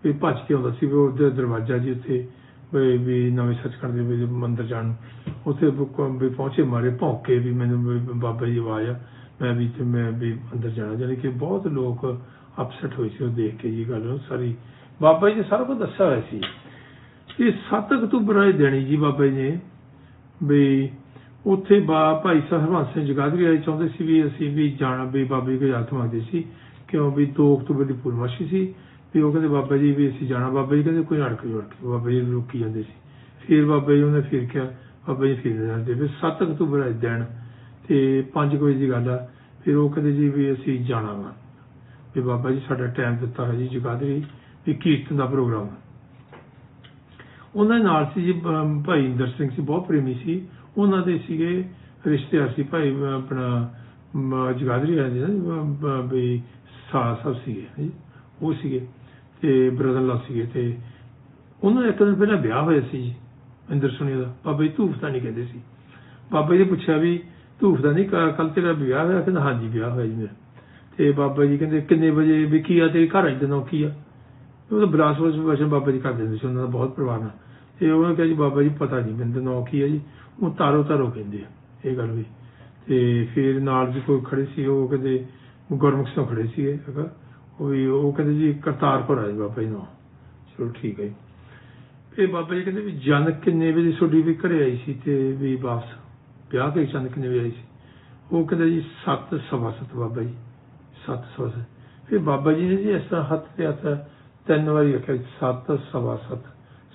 ਵੀ ਭੱਜ ਕੇ ਆਉਂਦਾ ਸੀ, ਵੀ ਉਹਦੇ ਦਰਵਾਜ਼ਾ ਜੀ ਉੱਥੇ, ਵੀ ਵੀ ਨਵੇਂ ਸੱਚਖੰਡ ਦੇ ਵੀ ਮੰਦਿਰ ਜਾਣ ਉੱਥੇ ਵੀ ਪਹੁੰਚੇ ਮਾਰੇ ਭੌਂਕੇ ਵੀ ਮੈਨੂੰ ਬਾਬਾ ਜੀ ਆਵਾਜ਼ ਆ। ਮੈਂ ਵੀ ਤੇ ਮੈਂ ਵੀ ਅੰਦਰ ਜਾਣਾ, ਜਾਣੀ ਕਿ ਬਹੁਤ ਲੋਕ ਅਪਸੈਟ ਹੋਏ ਸੀ ਉਹ ਦੇਖ ਕੇ ਜੀ ਗੱਲ ਨੂੰ, ਸਾਰੀ ਬਾਬਾ ਜੀ ਨੇ ਸਾਰਾ ਕੁਝ ਦੱਸਿਆ ਹੋਇਆ ਸੀ। ਇਹ 7 ਅਕਤੂਬਰ ਵਾਲੇ ਦਿਨ ਹੀ ਜੀ ਬਾਬਾ ਜੀ ਨੇ ਵੀ ਉੱਥੇ ਬਾ ਭਾਈ ਸਾਹਿਬ ਹਰਵੰਸ ਸਿੰਘ ਜਗਾਦਰੀ ਵਾਲੇ ਚਾਹੁੰਦੇ ਸੀ ਵੀ ਅਸੀਂ ਵੀ ਜਾਣਾ, ਵੀ ਬਾਬਾ ਜੀ ਕੋਲ ਯਾਦ ਮੰਗਦੇ ਸੀ। ਕਿਉਂ ਵੀ 2 ਅਕਤੂਬਰ ਦੀ ਪੂਰਨਮਾਸ਼ੀ ਸੀ, ਵੀ ਉਹ ਕਹਿੰਦੇ ਬਾਬਾ ਜੀ ਵੀ ਅਸੀਂ ਜਾਣਾ, ਬਾਬਾ ਜੀ ਕਹਿੰਦੇ ਕੋਈ ਅੜਕ ਜੋੜ ਕੇ, ਬਾਬਾ ਜੀ ਨੂੰ ਰੋਕੀ ਜਾਂਦੇ ਸੀ। ਫਿਰ ਬਾਬਾ ਜੀ ਉਹਨੇ ਫਿਰ ਕਿਹਾ, ਬਾਬਾ ਜੀ ਫਿਰ ਜਾਂਦੇ ਫਿਰ 7 ਅਕਤੂਬਰ ਵਾਲੇ ਦਿਨ ਤੇ 5 ਵਜੇ ਦੀ ਗੱਲ ਆ, ਫਿਰ ਉਹ ਕਹਿੰਦੇ ਜੀ ਵੀ ਅਸੀਂ ਜਾਣਾ ਵਾ। ਵੀ ਬਾਬਾ ਜੀ, ਸਾਡਾ ਟਾਈਮ ਦਿੱਤਾ ਹੈ ਜੀ ਜਗਾਦਰੀ ਵੀ ਕੀਰਤਨ ਦਾ ਪ੍ਰੋਗਰਾਮ। ਉਹਨਾਂ ਦੇ ਨਾਲ ਸੀ ਜੀ ਭਾਈ ਇੰਦਰ ਸਿੰਘ ਸੀ, ਬਹੁਤ ਪ੍ਰੇਮੀ ਸੀ। ਉਹਨਾਂ ਦੇ ਸੀਗੇ ਰਿਸ਼ਤੇਦਾਰ ਸੀ ਭਾਈ ਆਪਣਾ ਜਗਾਦਰੀ ਰਹਿੰਦੇ ਨਾ ਵੀ ਸਾਹ ਸਾਹਿਬ ਸੀਗੇ ਉਹ ਸੀਗੇ ਤੇ ਬ੍ਰਦਰ ਲਾ ਸੀਗੇ ਤੇ ਉਹਨਾਂ ਦਾ ਇੱਕ ਦਿਨ ਪਹਿਲਾਂ ਵਿਆਹ ਹੋਇਆ ਸੀ ਜੀ, ਇੰਦਰ ਸੁਣੀ ਦਾ। ਬਾਬਾ ਜੀ, ਧੂਫ ਤਾਂ ਨਹੀਂ ਕਹਿੰਦੇ ਸੀ। ਬਾਬਾ ਜੀ ਨੇ ਪੁੱਛਿਆ ਵੀ ਧੂਫ ਦਾ ਨਹੀਂ ਕੱਲ ਤੇਰਾ ਵਿਆਹ ਹੋਇਆ, ਕਹਿੰਦਾ ਹਾਂਜੀ, ਵਿਆਹ ਹੋਇਆ ਜੀ ਮੇਰਾ। ਤੇ ਬਾਬਾ ਜੀ ਕਹਿੰਦੇ, ਕਿੰਨੇ ਵਜੇ ਵਿਕੀ ਆ, ਤੇਰੇ ਘਰ ਅੱਜ ਦਿਨੋਂ ਕੀ ਆ? ਉਹ ਤਾਂ ਬਲਾਸਪੁਰ ਵਿੱਚ ਬਾਬਾ ਜੀ ਕਰ ਦਿੰਦੇ ਸੀ, ਉਹਨਾਂ ਦਾ ਬਹੁਤ ਪਰਿਵਾਰ ਨਾਲ। ਤੇ ਉਹਨੇ ਕਿਹਾ ਜੀ, ਬਾਬਾ ਜੀ ਪਤਾ ਨਹੀਂ ਮੈਨੂੰ ਨਾਂ ਕੀ ਹੈ ਜੀ। ਉਹ ਤਾਰੋ ਤਾਰੋ ਕਹਿੰਦੇ ਆ, ਇਹ ਗੱਲ ਵੀ। ਤੇ ਫਿਰ ਨਾਲ ਜੀ ਕੋਈ ਖੜੇ ਸੀ, ਉਹ ਕਹਿੰਦੇ ਗੁਰਮੁਖ ਸਿੰਘ ਖੜੇ ਸੀਗੇ, ਹੈਗਾ। ਉਹ ਵੀ, ਉਹ ਕਹਿੰਦੇ ਜੀ, ਕਰਤਾਰਪੁਰ ਆ ਜੀ ਬਾਬਾ ਜੀ ਨਾਂ ਚਲੋ ਠੀਕ ਹੈ ਜੀ। ਇਹ ਬਾਬਾ ਜੀ ਕਹਿੰਦੇ ਵੀ ਜਨ ਕਿੰਨੇ ਵਜੇ ਤੁਹਾਡੀ ਵੀ ਘਰੇ ਆਈ ਸੀ ਤੇ ਵੀ ਵਾਪਸ? ਵਿਆਹ ਕੇ ਚੰਦ ਕਿੰਨੇ ਵਜੇ ਆਈ ਸੀ? ਉਹ ਕਹਿੰਦੇ ਜੀ 7 ਸਵਾ ਸੱਤ ਬਾਬਾ ਜੀ। 7 ਸਵਾ ਸੱਤ। ਫਿਰ ਬਾਬਾ ਜੀ ਨੇ ਜੀ ਇਸ ਤਰ੍ਹਾਂ ਹੱਥ ਤੇ ਹੱਥ ਤਿੰਨ ਵਾਰੀ ਰੱਖਿਆ 7 ਸਵਾ ਸੱਤ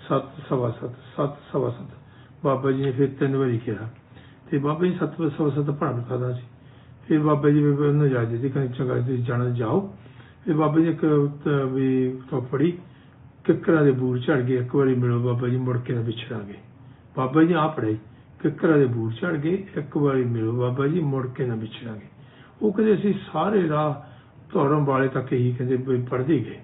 7 ਸਵਾ ਸੱਤ 7 ਸਵਾ ਸੱਤ। ਬਾਬਾ ਜੀ ਨੇ ਫਿਰ ਤਿੰਨ ਵਾਰੀ ਕਿਹਾ। ਤੇ ਬਾਬਾ ਜੀ 7 ਸਵਾ ਸੱਤ ਪੜ੍ਹ ਕਰਦਾ ਸੀ। ਫਿਰ ਬਾਬਾ ਜੀ ਵੀ ਉਹਨੂੰ ਜਾ ਦਿੱਤੀ, ਕਹਿੰਦੇ ਚੰਗਾ ਤੁਸੀਂ ਜਾਣਾ, ਜਾਓ। ਫਿਰ ਬਾਬਾ ਜੀ ਇੱਕ ਵੀ ਤੋਂ ਪੜੀ ਕਿੱਕਰਾਂ ਦੇ ਬੂਰ ਝੜ ਗਏ। ਇੱਕ ਵਾਰੀ ਮਿਲੋ ਬਾਬਾ ਜੀ, ਮੁੜ ਕੇ ਨਾ ਵਿਛੜਾਂਗੇ ਬਾਬਾ ਜੀ ਆ ਪੜਾਈ ਕਿੱਕਰਾਂ ਦੇ ਬੂਰ ਚੜ ਗਏ, ਇੱਕ ਵਾਰੀ ਮਿਲੋ ਬਾਬਾ ਜੀ, ਮੁੜ ਕੇ ਨਾ ਵਿਛੜਾਂਗੇ ਉਹ ਕਹਿੰਦੇ, ਅਸੀਂ ਸਾਰੇ ਰਾਹ ਧੌਰੋਂ ਵਾਲੇ ਤੱਕ ਹੀ ਕਹਿੰਦੇ ਵੀ ਗਏ।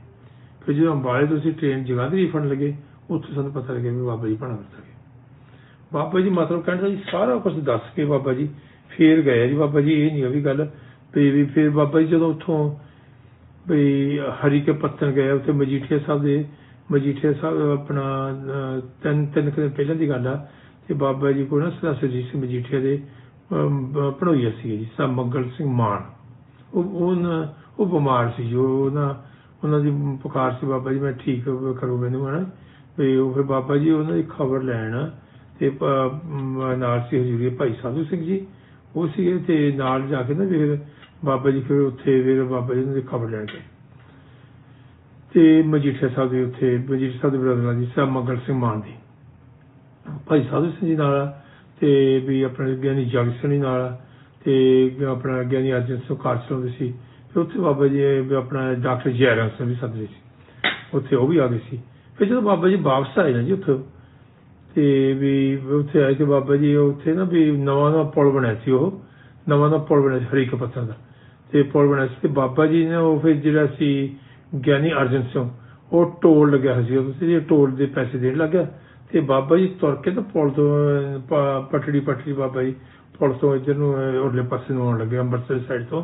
ਫਿਰ ਜਦੋਂ ਅੰਬਾਲੇ ਤੋਂ ਅਸੀਂ ਟ੍ਰੇਨ ਜਗਾਦਰੀ ਫੜਨ ਲੱਗੇ, ਉੱਥੇ ਸਾਨੂੰ ਪਤਾ ਲੱਗਿਆ ਵੀ ਬਾਬਾ ਜੀ ਪੜ੍ਹਨ ਦਿੱਤਾ ਗਿਆ ਬਾਬਾ ਜੀ ਮਤਲਬ ਕਹਿੰਦਾ ਜੀ ਸਾਰਾ ਕੁਝ ਦੱਸ ਕੇ ਬਾਬਾ ਜੀ ਫੇਰ ਗਏ ਜੀ। ਬਾਬਾ ਜੀ, ਇਹ ਨਹੀਂ ਉਹ ਵੀ ਗੱਲ ਤੇ ਵੀ ਫੇਰ ਬਾਬਾ ਜੀ ਜਦੋਂ ਉੱਥੋਂ ਬਈ ਹਰੀ ਕੇ ਪੱਤਨ ਗਏ ਉੱਥੇ ਮਜੀਠੀਆ ਸਾਹਿਬ ਦੇ, ਮਜੀਠੀਆ ਸਾਹਿਬ ਆਪਣਾ ਤਿੰਨ ਤਿੰਨ ਕੁ ਦਿਨ ਪਹਿਲਾਂ ਦੀ ਗੱਲ ਆ। ਤੇ ਬਾਬਾ ਜੀ ਕੋਲ ਨਾ ਸਰਦਾਰ ਸਰਜੀਤ ਸਿੰਘ ਮਜੀਠੀਆ ਦੇ ਪੜੋਈਆ ਸੀ ਜੀ ਸਾ ਮੰਗਲ ਸਿੰਘ ਮਾਨ। ਉਹ ਉਹ ਨਾ- ਉਹ ਬਿਮਾਰ ਸੀ ਜੋ ਉਹਨਾਂ ਉਹਨਾਂ ਦੀ ਪੁਕਾਰ ਸੀ, ਬਾਬਾ ਜੀ ਮੈਂ ਠੀਕ ਕਰੋ ਮੈਨੂੰ ਹਨਾ। ਵੀ ਉਹ ਫਿਰ ਬਾਬਾ ਜੀ ਉਹਨਾਂ ਦੀ ਖਬਰ ਲੈਣ ਤੇ ਨਾਲ ਸੀ ਹਜੂਰੀ ਭਾਈ ਸਾਧੂ ਸਿੰਘ ਜੀ। ਉਹ ਸੀਗੇ ਤੇ ਨਾਲ ਜਾ ਕੇ ਨਾ ਫਿਰ ਬਾਬਾ ਜੀ ਫਿਰ ਉੱਥੇ ਫਿਰ ਬਾਬਾ ਜੀ ਉਹਨਾਂ ਦੀ ਖਬਰ ਲੈਣ ਗਏ। ਤੇ ਮਜੀਠੀਆ ਸਾਹਿਬ ਦੇ ਉੱਥੇ, ਮਜੀਠੀਆ ਸਾਹਿਬ ਦੇ ਬਰਦਰ ਜੀ ਸਾਹਿਬ ਮੰਗਲ ਸਿੰਘ ਮਾਨ ਦੀ। ਭਾਈ ਸਾਧੂ ਸਿੰਘ ਜੀ ਨਾਲ ਆ, ਤੇ ਵੀ ਆਪਣੇ ਗਿਆਨੀ ਜਗਤ ਸਿੰਘ ਜੀ ਨਾਲ ਆ, ਤੇ ਆਪਣਾ ਗਿਆਨੀ ਅਰਜਨ ਸਿੰਘ ਕਾਰਸਲੋਂ ਦੇ ਸੀ ਤੇ ਉੱਥੇ ਬਾਬਾ ਜੀ ਆਪਣਾ ਡਾਕਟਰ ਜੈਰਾਮ ਸਿੰਘ ਵੀ ਸੱਦਦੇ ਸੀ ਉੱਥੇ ਉਹ ਵੀ ਆ ਗਏ ਸੀ। ਫਿਰ ਜਦੋਂ ਬਾਬਾ ਜੀ ਵਾਪਸ ਆਏ ਨਾ ਜੀ ਉੱਥੇ ਤੇ ਵੀ ਉੱਥੇ ਆਏ ਤੇ ਬਾਬਾ ਜੀ ਉੱਥੇ ਨਾ ਵੀ ਨਵਾਂ ਨਵਾਂ ਪੁਲ ਬਣਿਆ ਸੀ ਉਹ ਨਵਾਂ ਨਵਾਂ ਪੁਲ ਬਣਿਆ ਸੀ ਹਰੀਕ ਪੱਥਰ ਦਾ। ਤੇ ਪੁਲ ਬਣਿਆ ਸੀ ਤੇ ਬਾਬਾ ਜੀ ਨੇ ਉਹ ਫਿਰ ਜਿਹੜਾ ਸੀ ਗਿਆਨੀ ਅਰਜਨ ਸਿੰਘ ਉਹ ਟੋਲ ਲੱਗਿਆ ਹੋਇਆ ਸੀ ਉਹ ਤੇ ਟੋਲ ਦੇ ਪੈਸੇ ਦੇਣ ਲੱਗਾ ਤੇ ਬਾਬਾ ਜੀ ਤੁਰ ਕੇ ਤਾਂ ਪੁਲ ਤੋਂ ਪਟੜੀ ਪਟੜੀ ਬਾਬਾ ਜੀ, ਪੁਲ ਤੋਂ ਇੱਧਰ ਨੂੰ ਉਰਲੇ ਪਾਸੇ ਨੂੰ ਆਉਣ ਲੱਗੇ, ਅੰਮ੍ਰਿਤਸਰ ਸਾਈਡ ਤੋਂ,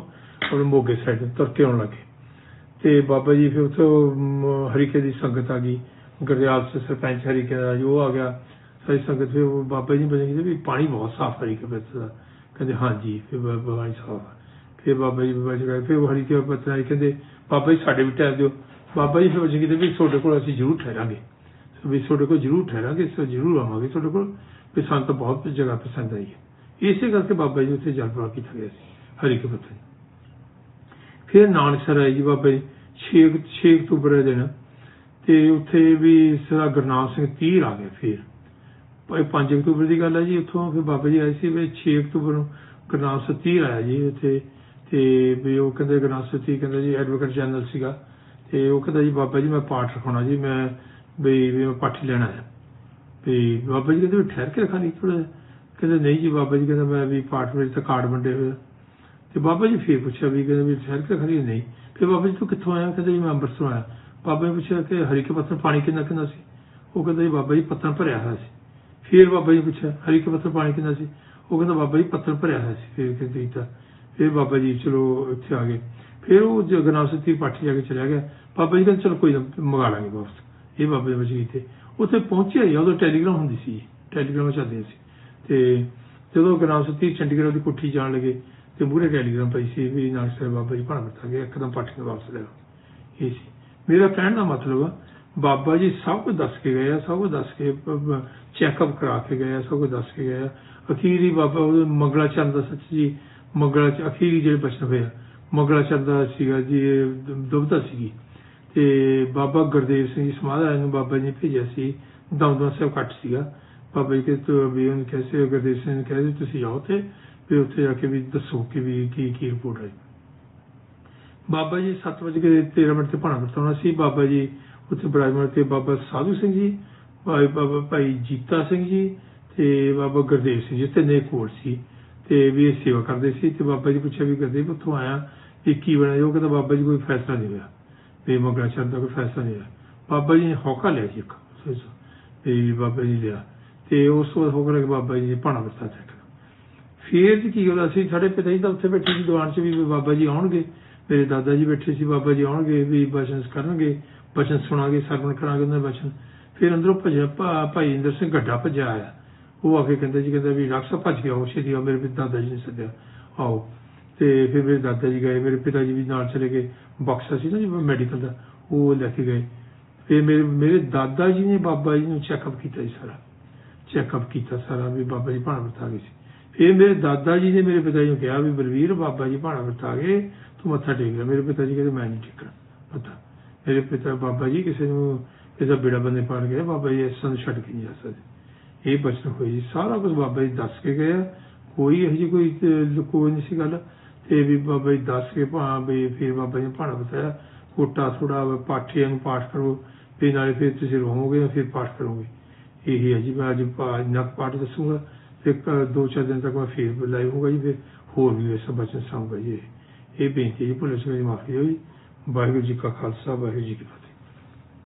ਔਰ ਮੋਗੇ ਸਾਈਡ ਤੋਂ ਤੁਰ ਕੇ ਆਉਣ ਲੱਗੇ। ਤੇ ਬਾਬਾ ਜੀ ਫਿਰ ਉੱਥੋਂ ਹਰੀਕੇ ਦੀ ਸੰਗਤ ਆ ਗਈ, ਗੁਰਦਿਆਲ ਸਿੰਘ ਸਰਪੰਚ ਹਰੀਕੇ ਦਾ ਜੋ ਆ ਗਿਆ, ਸਾਰੀ ਸੰਗਤ ਫਿਰ ਉਹ ਬਾਬਾ ਜੀ ਬਣੇ ਵੀ ਪਾਣੀ ਬਹੁਤ ਸਾਫ਼ ਹਰੀਕੇ ਵਿੱਚ ਦਾ। ਕਹਿੰਦੇ ਹਾਂਜੀ, ਫਿਰ ਬਾਬਾ ਬ- ਸਾਫ਼ ਫਿਰ ਬਾਬਾ ਜੀ ਬਾਬਾ ਜੀ ਫਿਰ ਉਹ ਹਰੀਕੇ ਪਤਨਾ ਕਹਿੰਦੇ ਬਾਬਾ ਜੀ ਸਾਡੇ ਵੀ ਟਾਈਮ ਦਿਓ। ਬਾਬਾ ਜੀ ਫਿਰ ਉਹ ਕਹਿੰਦੇ ਵੀ ਤੁਹਾਡੇ ਕੋਲ ਅਸੀਂ ਜ਼ਰੂਰ ਠਹਿਰਾਂਗੇ। ਵੀ ਤੁਹਾਡੇ ਕੋਲ ਜ਼ਰੂਰ ਠਹਿਰਾਂਗੇ ਸੋ ਜ਼ਰੂਰ ਆਵਾਂਗੇ ਤੁਹਾਡੇ ਕੋਲ, ਵੀ ਸੰਤ ਬਹੁਤ ਜਗ੍ਹਾ ਪਸੰਦ ਆਈ ਹੈ। ਇਸੇ ਕਰਕੇ ਬਾਬਾ ਜੀ ਉੱਥੇ ਜਲਪਾ ਕੀਤਾ ਗਿਆ ਸੀ ਹਰੀਕੇ ਪਤਨ ਫਿਰ ਨਾਨਕਸਰ ਆਏ ਜੀ ਬਾਬਾ ਜੀ 6 6 ਅਕਤੂਬਰ ਦੇ ਦਿਨ, ਤੇ ਉੱਥੇ ਵੀ ਸਰਾ ਗੁਰਨਾਮ ਸਿੰਘ ਤੀਰ ਆ ਗਏ ਫਿਰ। ਭਾਈ 5 ਅਕਤੂਬਰ ਦੀ ਗੱਲ ਹੈ ਜੀ, ਉੱਥੋਂ ਫਿਰ ਬਾਬਾ ਜੀ ਆਏ ਸੀ ਵੀ 6 ਅਕਤੂਬਰ ਨੂੰ ਗੁਰਨਾਮ ਸਿੰਘ ਤੀਰ ਆਇਆ ਜੀ ਉੱਥੇ, ਤੇ ਵੀ ਉਹ ਕਹਿੰਦੇ ਗੁਰਨਾਮ ਸਿੰਘ ਤੀਰ ਕਹਿੰਦਾ ਜੀ ਐਡਵੋਕੇਟ ਜਨਰਲ ਸੀਗਾ, ਤੇ ਉਹ ਕਹਿੰਦਾ ਜੀ ਬਾਬਾ ਜੀ ਮੈਂ ਪਾਠ ਰਖਾਉਣਾ ਜੀ, ਮੈਂ ਵੀ ਵੀ ਮੈਂ ਪਾਠੀ ਲੈਣਾ ਹੈ ਵੀ ਬਾਬਾ ਜੀ ਕਹਿੰਦੇ ਵੀ ਠਹਿਰ ਕੇ ਰਖਾ ਨਹੀਂ ਥੋੜਾ ਕਹਿੰਦੇ ਨਹੀਂ ਜੀ ਬਾਬਾ ਜੀ ਕਹਿੰਦਾ ਮੈਂ ਵੀ ਪਾਠ ਮੇਰੇ ਤਾਂ ਕਾਰਡ ਵੰਡੇ ਹੋਏ ਆ। ਤੇ ਬਾਬਾ ਜੀ ਫੇਰ ਪੁੱਛਿਆ ਵੀ ਕਹਿੰਦੇ ਵੀ ਠਹਿਰ ਕੇ ਖੜੀ ਨਹੀਂ ਫਿਰ ਬਾਬਾ ਜੀ ਤੂੰ ਕਿੱਥੋਂ ਆਇਆ ਕਹਿੰਦੇ ਜੀ ਮੈਂ ਅੰਮ੍ਰਿਤਸਰੋਂ ਆਇਆ ਬਾਬਾ ਜੀ ਪੁੱਛਿਆ ਕਿ ਹਰੀਕੇ ਪੱਤਰ ਪਾਣੀ ਕਿੰਨਾ ਕਿੰਨਾ ਸੀ ਉਹ ਕਹਿੰਦਾ ਜੀ ਬਾਬਾ ਜੀ ਪੱਤਰ ਭਰਿਆ ਹੋਇਆ ਸੀ ਫਿਰ ਬਾਬਾ ਜੀ ਪੁੱਛਿਆ ਹਰੀਕੇ ਪੱਤਰ ਪਾਣੀ ਕਿੰਨਾ ਸੀ ਉਹ ਕਹਿੰਦਾ ਬਾਬਾ ਜੀ ਪੱਤਰ ਭਰਿਆ ਹੋਇਆ ਸੀ ਫਿਰ ਕਹਿੰਦੇ ਤਾਂ ਫਿਰ ਬਾਬਾ ਜੀ ਚਲੋ ਇੱਥੇ ਆ ਗਏ ਫਿਰ ਉਹ ਜਗਨਾਥ ਸਿੰਘ ਪਾਠੀ ਜਾ ਕੇ ਚਲਿਆ ਗਿਆ ਬਾਬਾ ਜੀ ਕਹਿੰਦੇ ਚਲੋ ਕੋਈ ਨਾ ਮੰਗਾ ਲਾਂਗੇ ਵਾਪਸ ਇਹ ਬਾਬੇ ਜੀ ਬਚ ਗਈ ਤੇ ਉੱਥੇ ਪਹੁੰਚਿਆ ਹੀ ਉਦੋਂ ਟੈਲੀਗ੍ਰਾਮ ਹੁੰਦੀ ਸੀ। ਟੈਲੀਗ੍ਰਾਮ ਚੱਲਦੇ ਸੀ। ਤੇ ਜਦੋਂ ਗਨਾਮ ਸਤੀ ਚੰਡੀਗੜ੍ਹ ਦੀ ਕੁੱਠੀ ਜਾਣ ਲੱਗੇ, ਤੇ ਮੂਹਰੇ ਟੈਲੀਗ੍ਰਾਮ ਪਈ ਸੀ ਵੀ ਨਾਲ ਸਾਹਿਬ ਬਾਬਾ ਜੀ ਭਾਣ ਵਰਤਾ ਗਿਆ, ਇੱਕਦਮ ਪਾਠੀ ਕੇ ਵਾਪਸ ਲੈ ਲਓ ਇਹ ਸੀ। ਮੇਰਾ ਕਹਿਣ ਦਾ ਮਤਲਬ ਆ, ਬਾਬਾ ਜੀ ਸਭ ਕੁਝ ਦੱਸ ਕੇ ਗਏ ਆ, ਸਭ ਕੁਝ ਦੱਸ ਕੇ ਚੈੱਕਅਪ ਕਰਾ ਕੇ ਗਏ ਆ, ਸਭ ਕੁਝ ਦੱਸ ਕੇ ਗਏ ਆ। ਅਖੀਰੀ ਬਾਬਾ ਉਹ ਮੰਗਲਾ ਚੰਦ ਦਾ ਸੱਚ ਜੀ ਮੰਗਲਾ ਚ ਅਖੀਰੀ ਜਿਹੜੇ ਬਚਨ ਹੋਇਆ ਮੰਗਲਾ ਚੰਦ ਦਾ ਸੀਗਾ ਜੀ ਇਹ ਸੀਗੀ। ਤੇ ਬਾਬਾ ਗੁਰਦੇਵ ਸਿੰਘ ਜੀ ਸਮਾਧਾਨ ਨੂੰ ਬਾਬਾ ਜੀ ਨੇ ਭੇਜਿਆ ਸੀ। ਦਮਦਮਾ ਸਾਹਿਬ ਕੱਟ ਸੀਗਾ। ਬਾਬਾ ਜੀ ਕੇ ਤੋਂ ਵੀ ਉਹਨੂੰ ਕੈਸੇ ਗੁਰਦੇਵ ਸਿੰਘ ਨੇ ਕਿਹਾ ਜੀ ਤੁਸੀਂ ਜਾਓ ਤੇ ਵੀ ਉੱਥੇ ਜਾ ਕੇ ਵੀ ਦੱਸੋ ਕਿ ਵੀ ਕੀ ਕੀ ਰਿਪੋਰਟ ਆਈ। ਬਾਬਾ ਜੀ 7 ਵਜੇ ਕੇ 13 ਮਿੰਟ ਤੇ ਭਾਣਾ ਵਰਤਾਉਣਾ ਸੀ। ਬਾਬਾ ਜੀ ਉੱਥੇ ਬਰਾਜਮਾਨ ਤੇ ਬਾਬਾ ਸਾਧੂ ਸਿੰਘ ਜੀ, ਭਾਈ ਬਾਬਾ ਭਾਈ ਜੀਤਾ ਸਿੰਘ ਜੀ ਤੇ ਬਾਬਾ ਗੁਰਦੇਵ ਸਿੰਘ ਜੀ, ਤਿੰਨੇ ਕੋਲ ਸੀ ਤੇ ਵੀ ਇਹ ਸੇਵਾ ਕਰਦੇ ਸੀ ਤੇ ਬਾਬਾ ਜੀ ਪੁੱਛਿਆ ਵੀ ਗੁਰਦੇਵ ਉੱਥੋਂ ਆਇਆ ਵੀ ਕੀ ਬਣਿਆ? ਉਹ ਕਹਿੰਦਾ ਬਾਬਾ ਜੀ ਕੋਈ ਫੈਸਲਾ ਨਹੀਂ ਹੋਇਆ। ਵੀ ਮਗਰਾ ਚੰਦ ਦਾ ਕੋਈ ਫੈਸਲਾ ਨਹੀਂ ਹੋਇਆ ਬਾਬਾ ਜੀ ਨੇ ਹੌਕਾ ਲਿਆ ਜੀ ਇੱਕ ਸੋਚੋ ਵੀ ਬਾਬਾ ਜੀ ਲਿਆ ਤੇ ਉਸ ਤੋਂ ਬਾਅਦ ਹੋ ਗਿਆ ਕਿ ਬਾਬਾ ਜੀ ਨੇ ਭਾਣਾ ਵਰਤਾ ਚੱਕ ਫੇਰ ਜੀ ਕੀ ਗੱਲ ਅਸੀਂ ਸਾਡੇ ਪਿਤਾ ਜੀ ਤਾਂ ਉੱਥੇ ਬੈਠੇ ਸੀ ਦੁਕਾਨ 'ਚ ਵੀ ਬਾਬਾ ਜੀ ਆਉਣਗੇ ਮੇਰੇ ਦਾਦਾ ਜੀ ਬੈਠੇ ਸੀ ਬਾਬਾ ਜੀ ਆਉਣਗੇ ਵੀ ਬਚਨ ਕਰਨਗੇ ਬਚਨ ਸੁਣਾਗੇ ਸਰਵਣ ਕਰਾਂਗੇ ਉਹਨਾਂ ਦੇ ਬਚਨ ਫਿਰ ਅੰਦਰੋਂ ਭਜਿਆ ਭਾਈ ਇੰਦਰ ਸਿੰਘ ਗੱਡਾ ਭੱਜਿਆ ਆਇਆ ਉਹ ਆ ਕੇ ਕਹਿੰਦਾ ਜੀ ਕਹਿੰਦਾ ਵੀ ਡਾਕਟਰ ਸਾਹਿਬ ਭੱਜ ਗਿਆ ਉਹ ਛੇਤੀ ਆਓ ਮੇਰੇ ਪਿਤਾ ਦਾਦਾ ਜੀ ਨੇ ਸੱਦਿਆ ਆਓ ਤੇ ਫਿਰ ਮੇਰੇ ਦਾਦਾ ਜੀ ਗਏ, ਮੇਰੇ ਪਿਤਾ ਜੀ ਵੀ ਨਾਲ ਚਲੇ ਗਏ। ਬਕਸਾ ਸੀ ਨਾ ਜੀ ਮੈਡੀਕਲ ਦਾ, ਉਹ ਲੈ ਕੇ ਗਏ। ਫਿਰ ਮੇਰੇ ਮੇਰੇ ਦਾਦਾ ਜੀ ਨੇ ਬਾਬਾ ਜੀ ਨੂੰ ਚੈੱਕਅਪ ਕੀਤਾ ਜੀ ਸਾਰਾ। ਚੈੱਕਅਪ ਕੀਤਾ ਸਾਰਾ ਵੀ ਬਾਬਾ ਜੀ ਭਾਣਾ ਵਰਤਾ ਗਏ ਸੀ। ਫਿਰ ਮੇਰੇ ਦਾਦਾ ਜੀ ਨੇ ਮੇਰੇ ਪਿਤਾ ਜੀ ਨੂੰ ਕਿਹਾ ਵੀ ਬਲਵੀਰ, ਬਾਬਾ ਜੀ ਭਾਣਾ ਵਰਤਾ ਗਏ ਤੂੰ ਮੱਥਾ ਟੇਕ ਲੈ। ਮੇਰੇ ਪਿਤਾ ਜੀ ਕਹਿੰਦੇ, ਮੈਂ ਨਹੀਂ ਟੇਕਣਾ ਮੱਥਾ ਮੇਰੇ ਪਿਤਾ, ਬਾਬਾ ਜੀ ਕਿਸੇ ਨੂੰ ਕਿਸੇ ਬੇੜਾ ਬੰਦੇ ਪਾੜ ਗਏ ਬਾਬਾ ਜੀ ਇਸ ਨੂੰ ਛੱਡ ਕੇ ਨਹੀਂ ਜਾ ਸਕਦੇ। ਇਹ ਬਚਨ ਹੋਈ ਜੀ। ਸਾਰਾ ਕੁਝ ਬਾਬਾ ਜੀ ਦੱਸ ਕੇ ਗਏ ਕੋਈ ਇਹੋ ਜਿਹੀ ਕੋਈ ਕੋਈ ਲੁਕੋ ਨਹੀਂ ਸੀ ਗੱਲ। ਤੇ ਵੀ ਬਾਬਾ ਜੀ ਦੱਸ ਕੇ ਭਾ ਵੀ ਫਿਰ ਬਾਬਾ ਜੀ ਨੇ ਭਾਣਾ ਬਤਾਇਆ, ਕੋਟਾ ਥੋੜਾ ਪਾਠੀਆਂ ਨੂੰ ਪਾਠ ਕਰੋ ਤੇ ਨਾਲੇ ਫਿਰ ਤੁਸੀਂ ਰਹੋਗੇ ਫਿਰ ਪਾਠ ਕਰੋਗੇ। ਇਹੀ ਹੈ ਜੀ, ਮੈਂ ਅੱਜ ਪਾ- ਨਕ ਪਾਠ ਦੱਸੂਗਾ, ਫਿਰ ਦੋ ਚਾਰ ਦਿਨ ਤੱਕ ਮੈਂ ਫਿਰ ਲਾਈਵ ਹੋਊਗਾ ਜੀ, ਫਿਰ ਹੋਰ ਵੀ ਇਸ ਬਚਨ ਸਾਂਭਾ ਜੀ ਇਹ। ਬੇਨਤੀ ਹੈ ਜੀ, ਪੁਲਿਸ ਸਕੇ ਮਾਫੀ ਹੋਈ। ਵਾਹਿਗੁਰੂ ਜੀ ਕਾ ਖਾਲਸਾ, ਵਾਹਿਗੁਰੂ ਜੀ ਕੀ ਫਤਿਹ।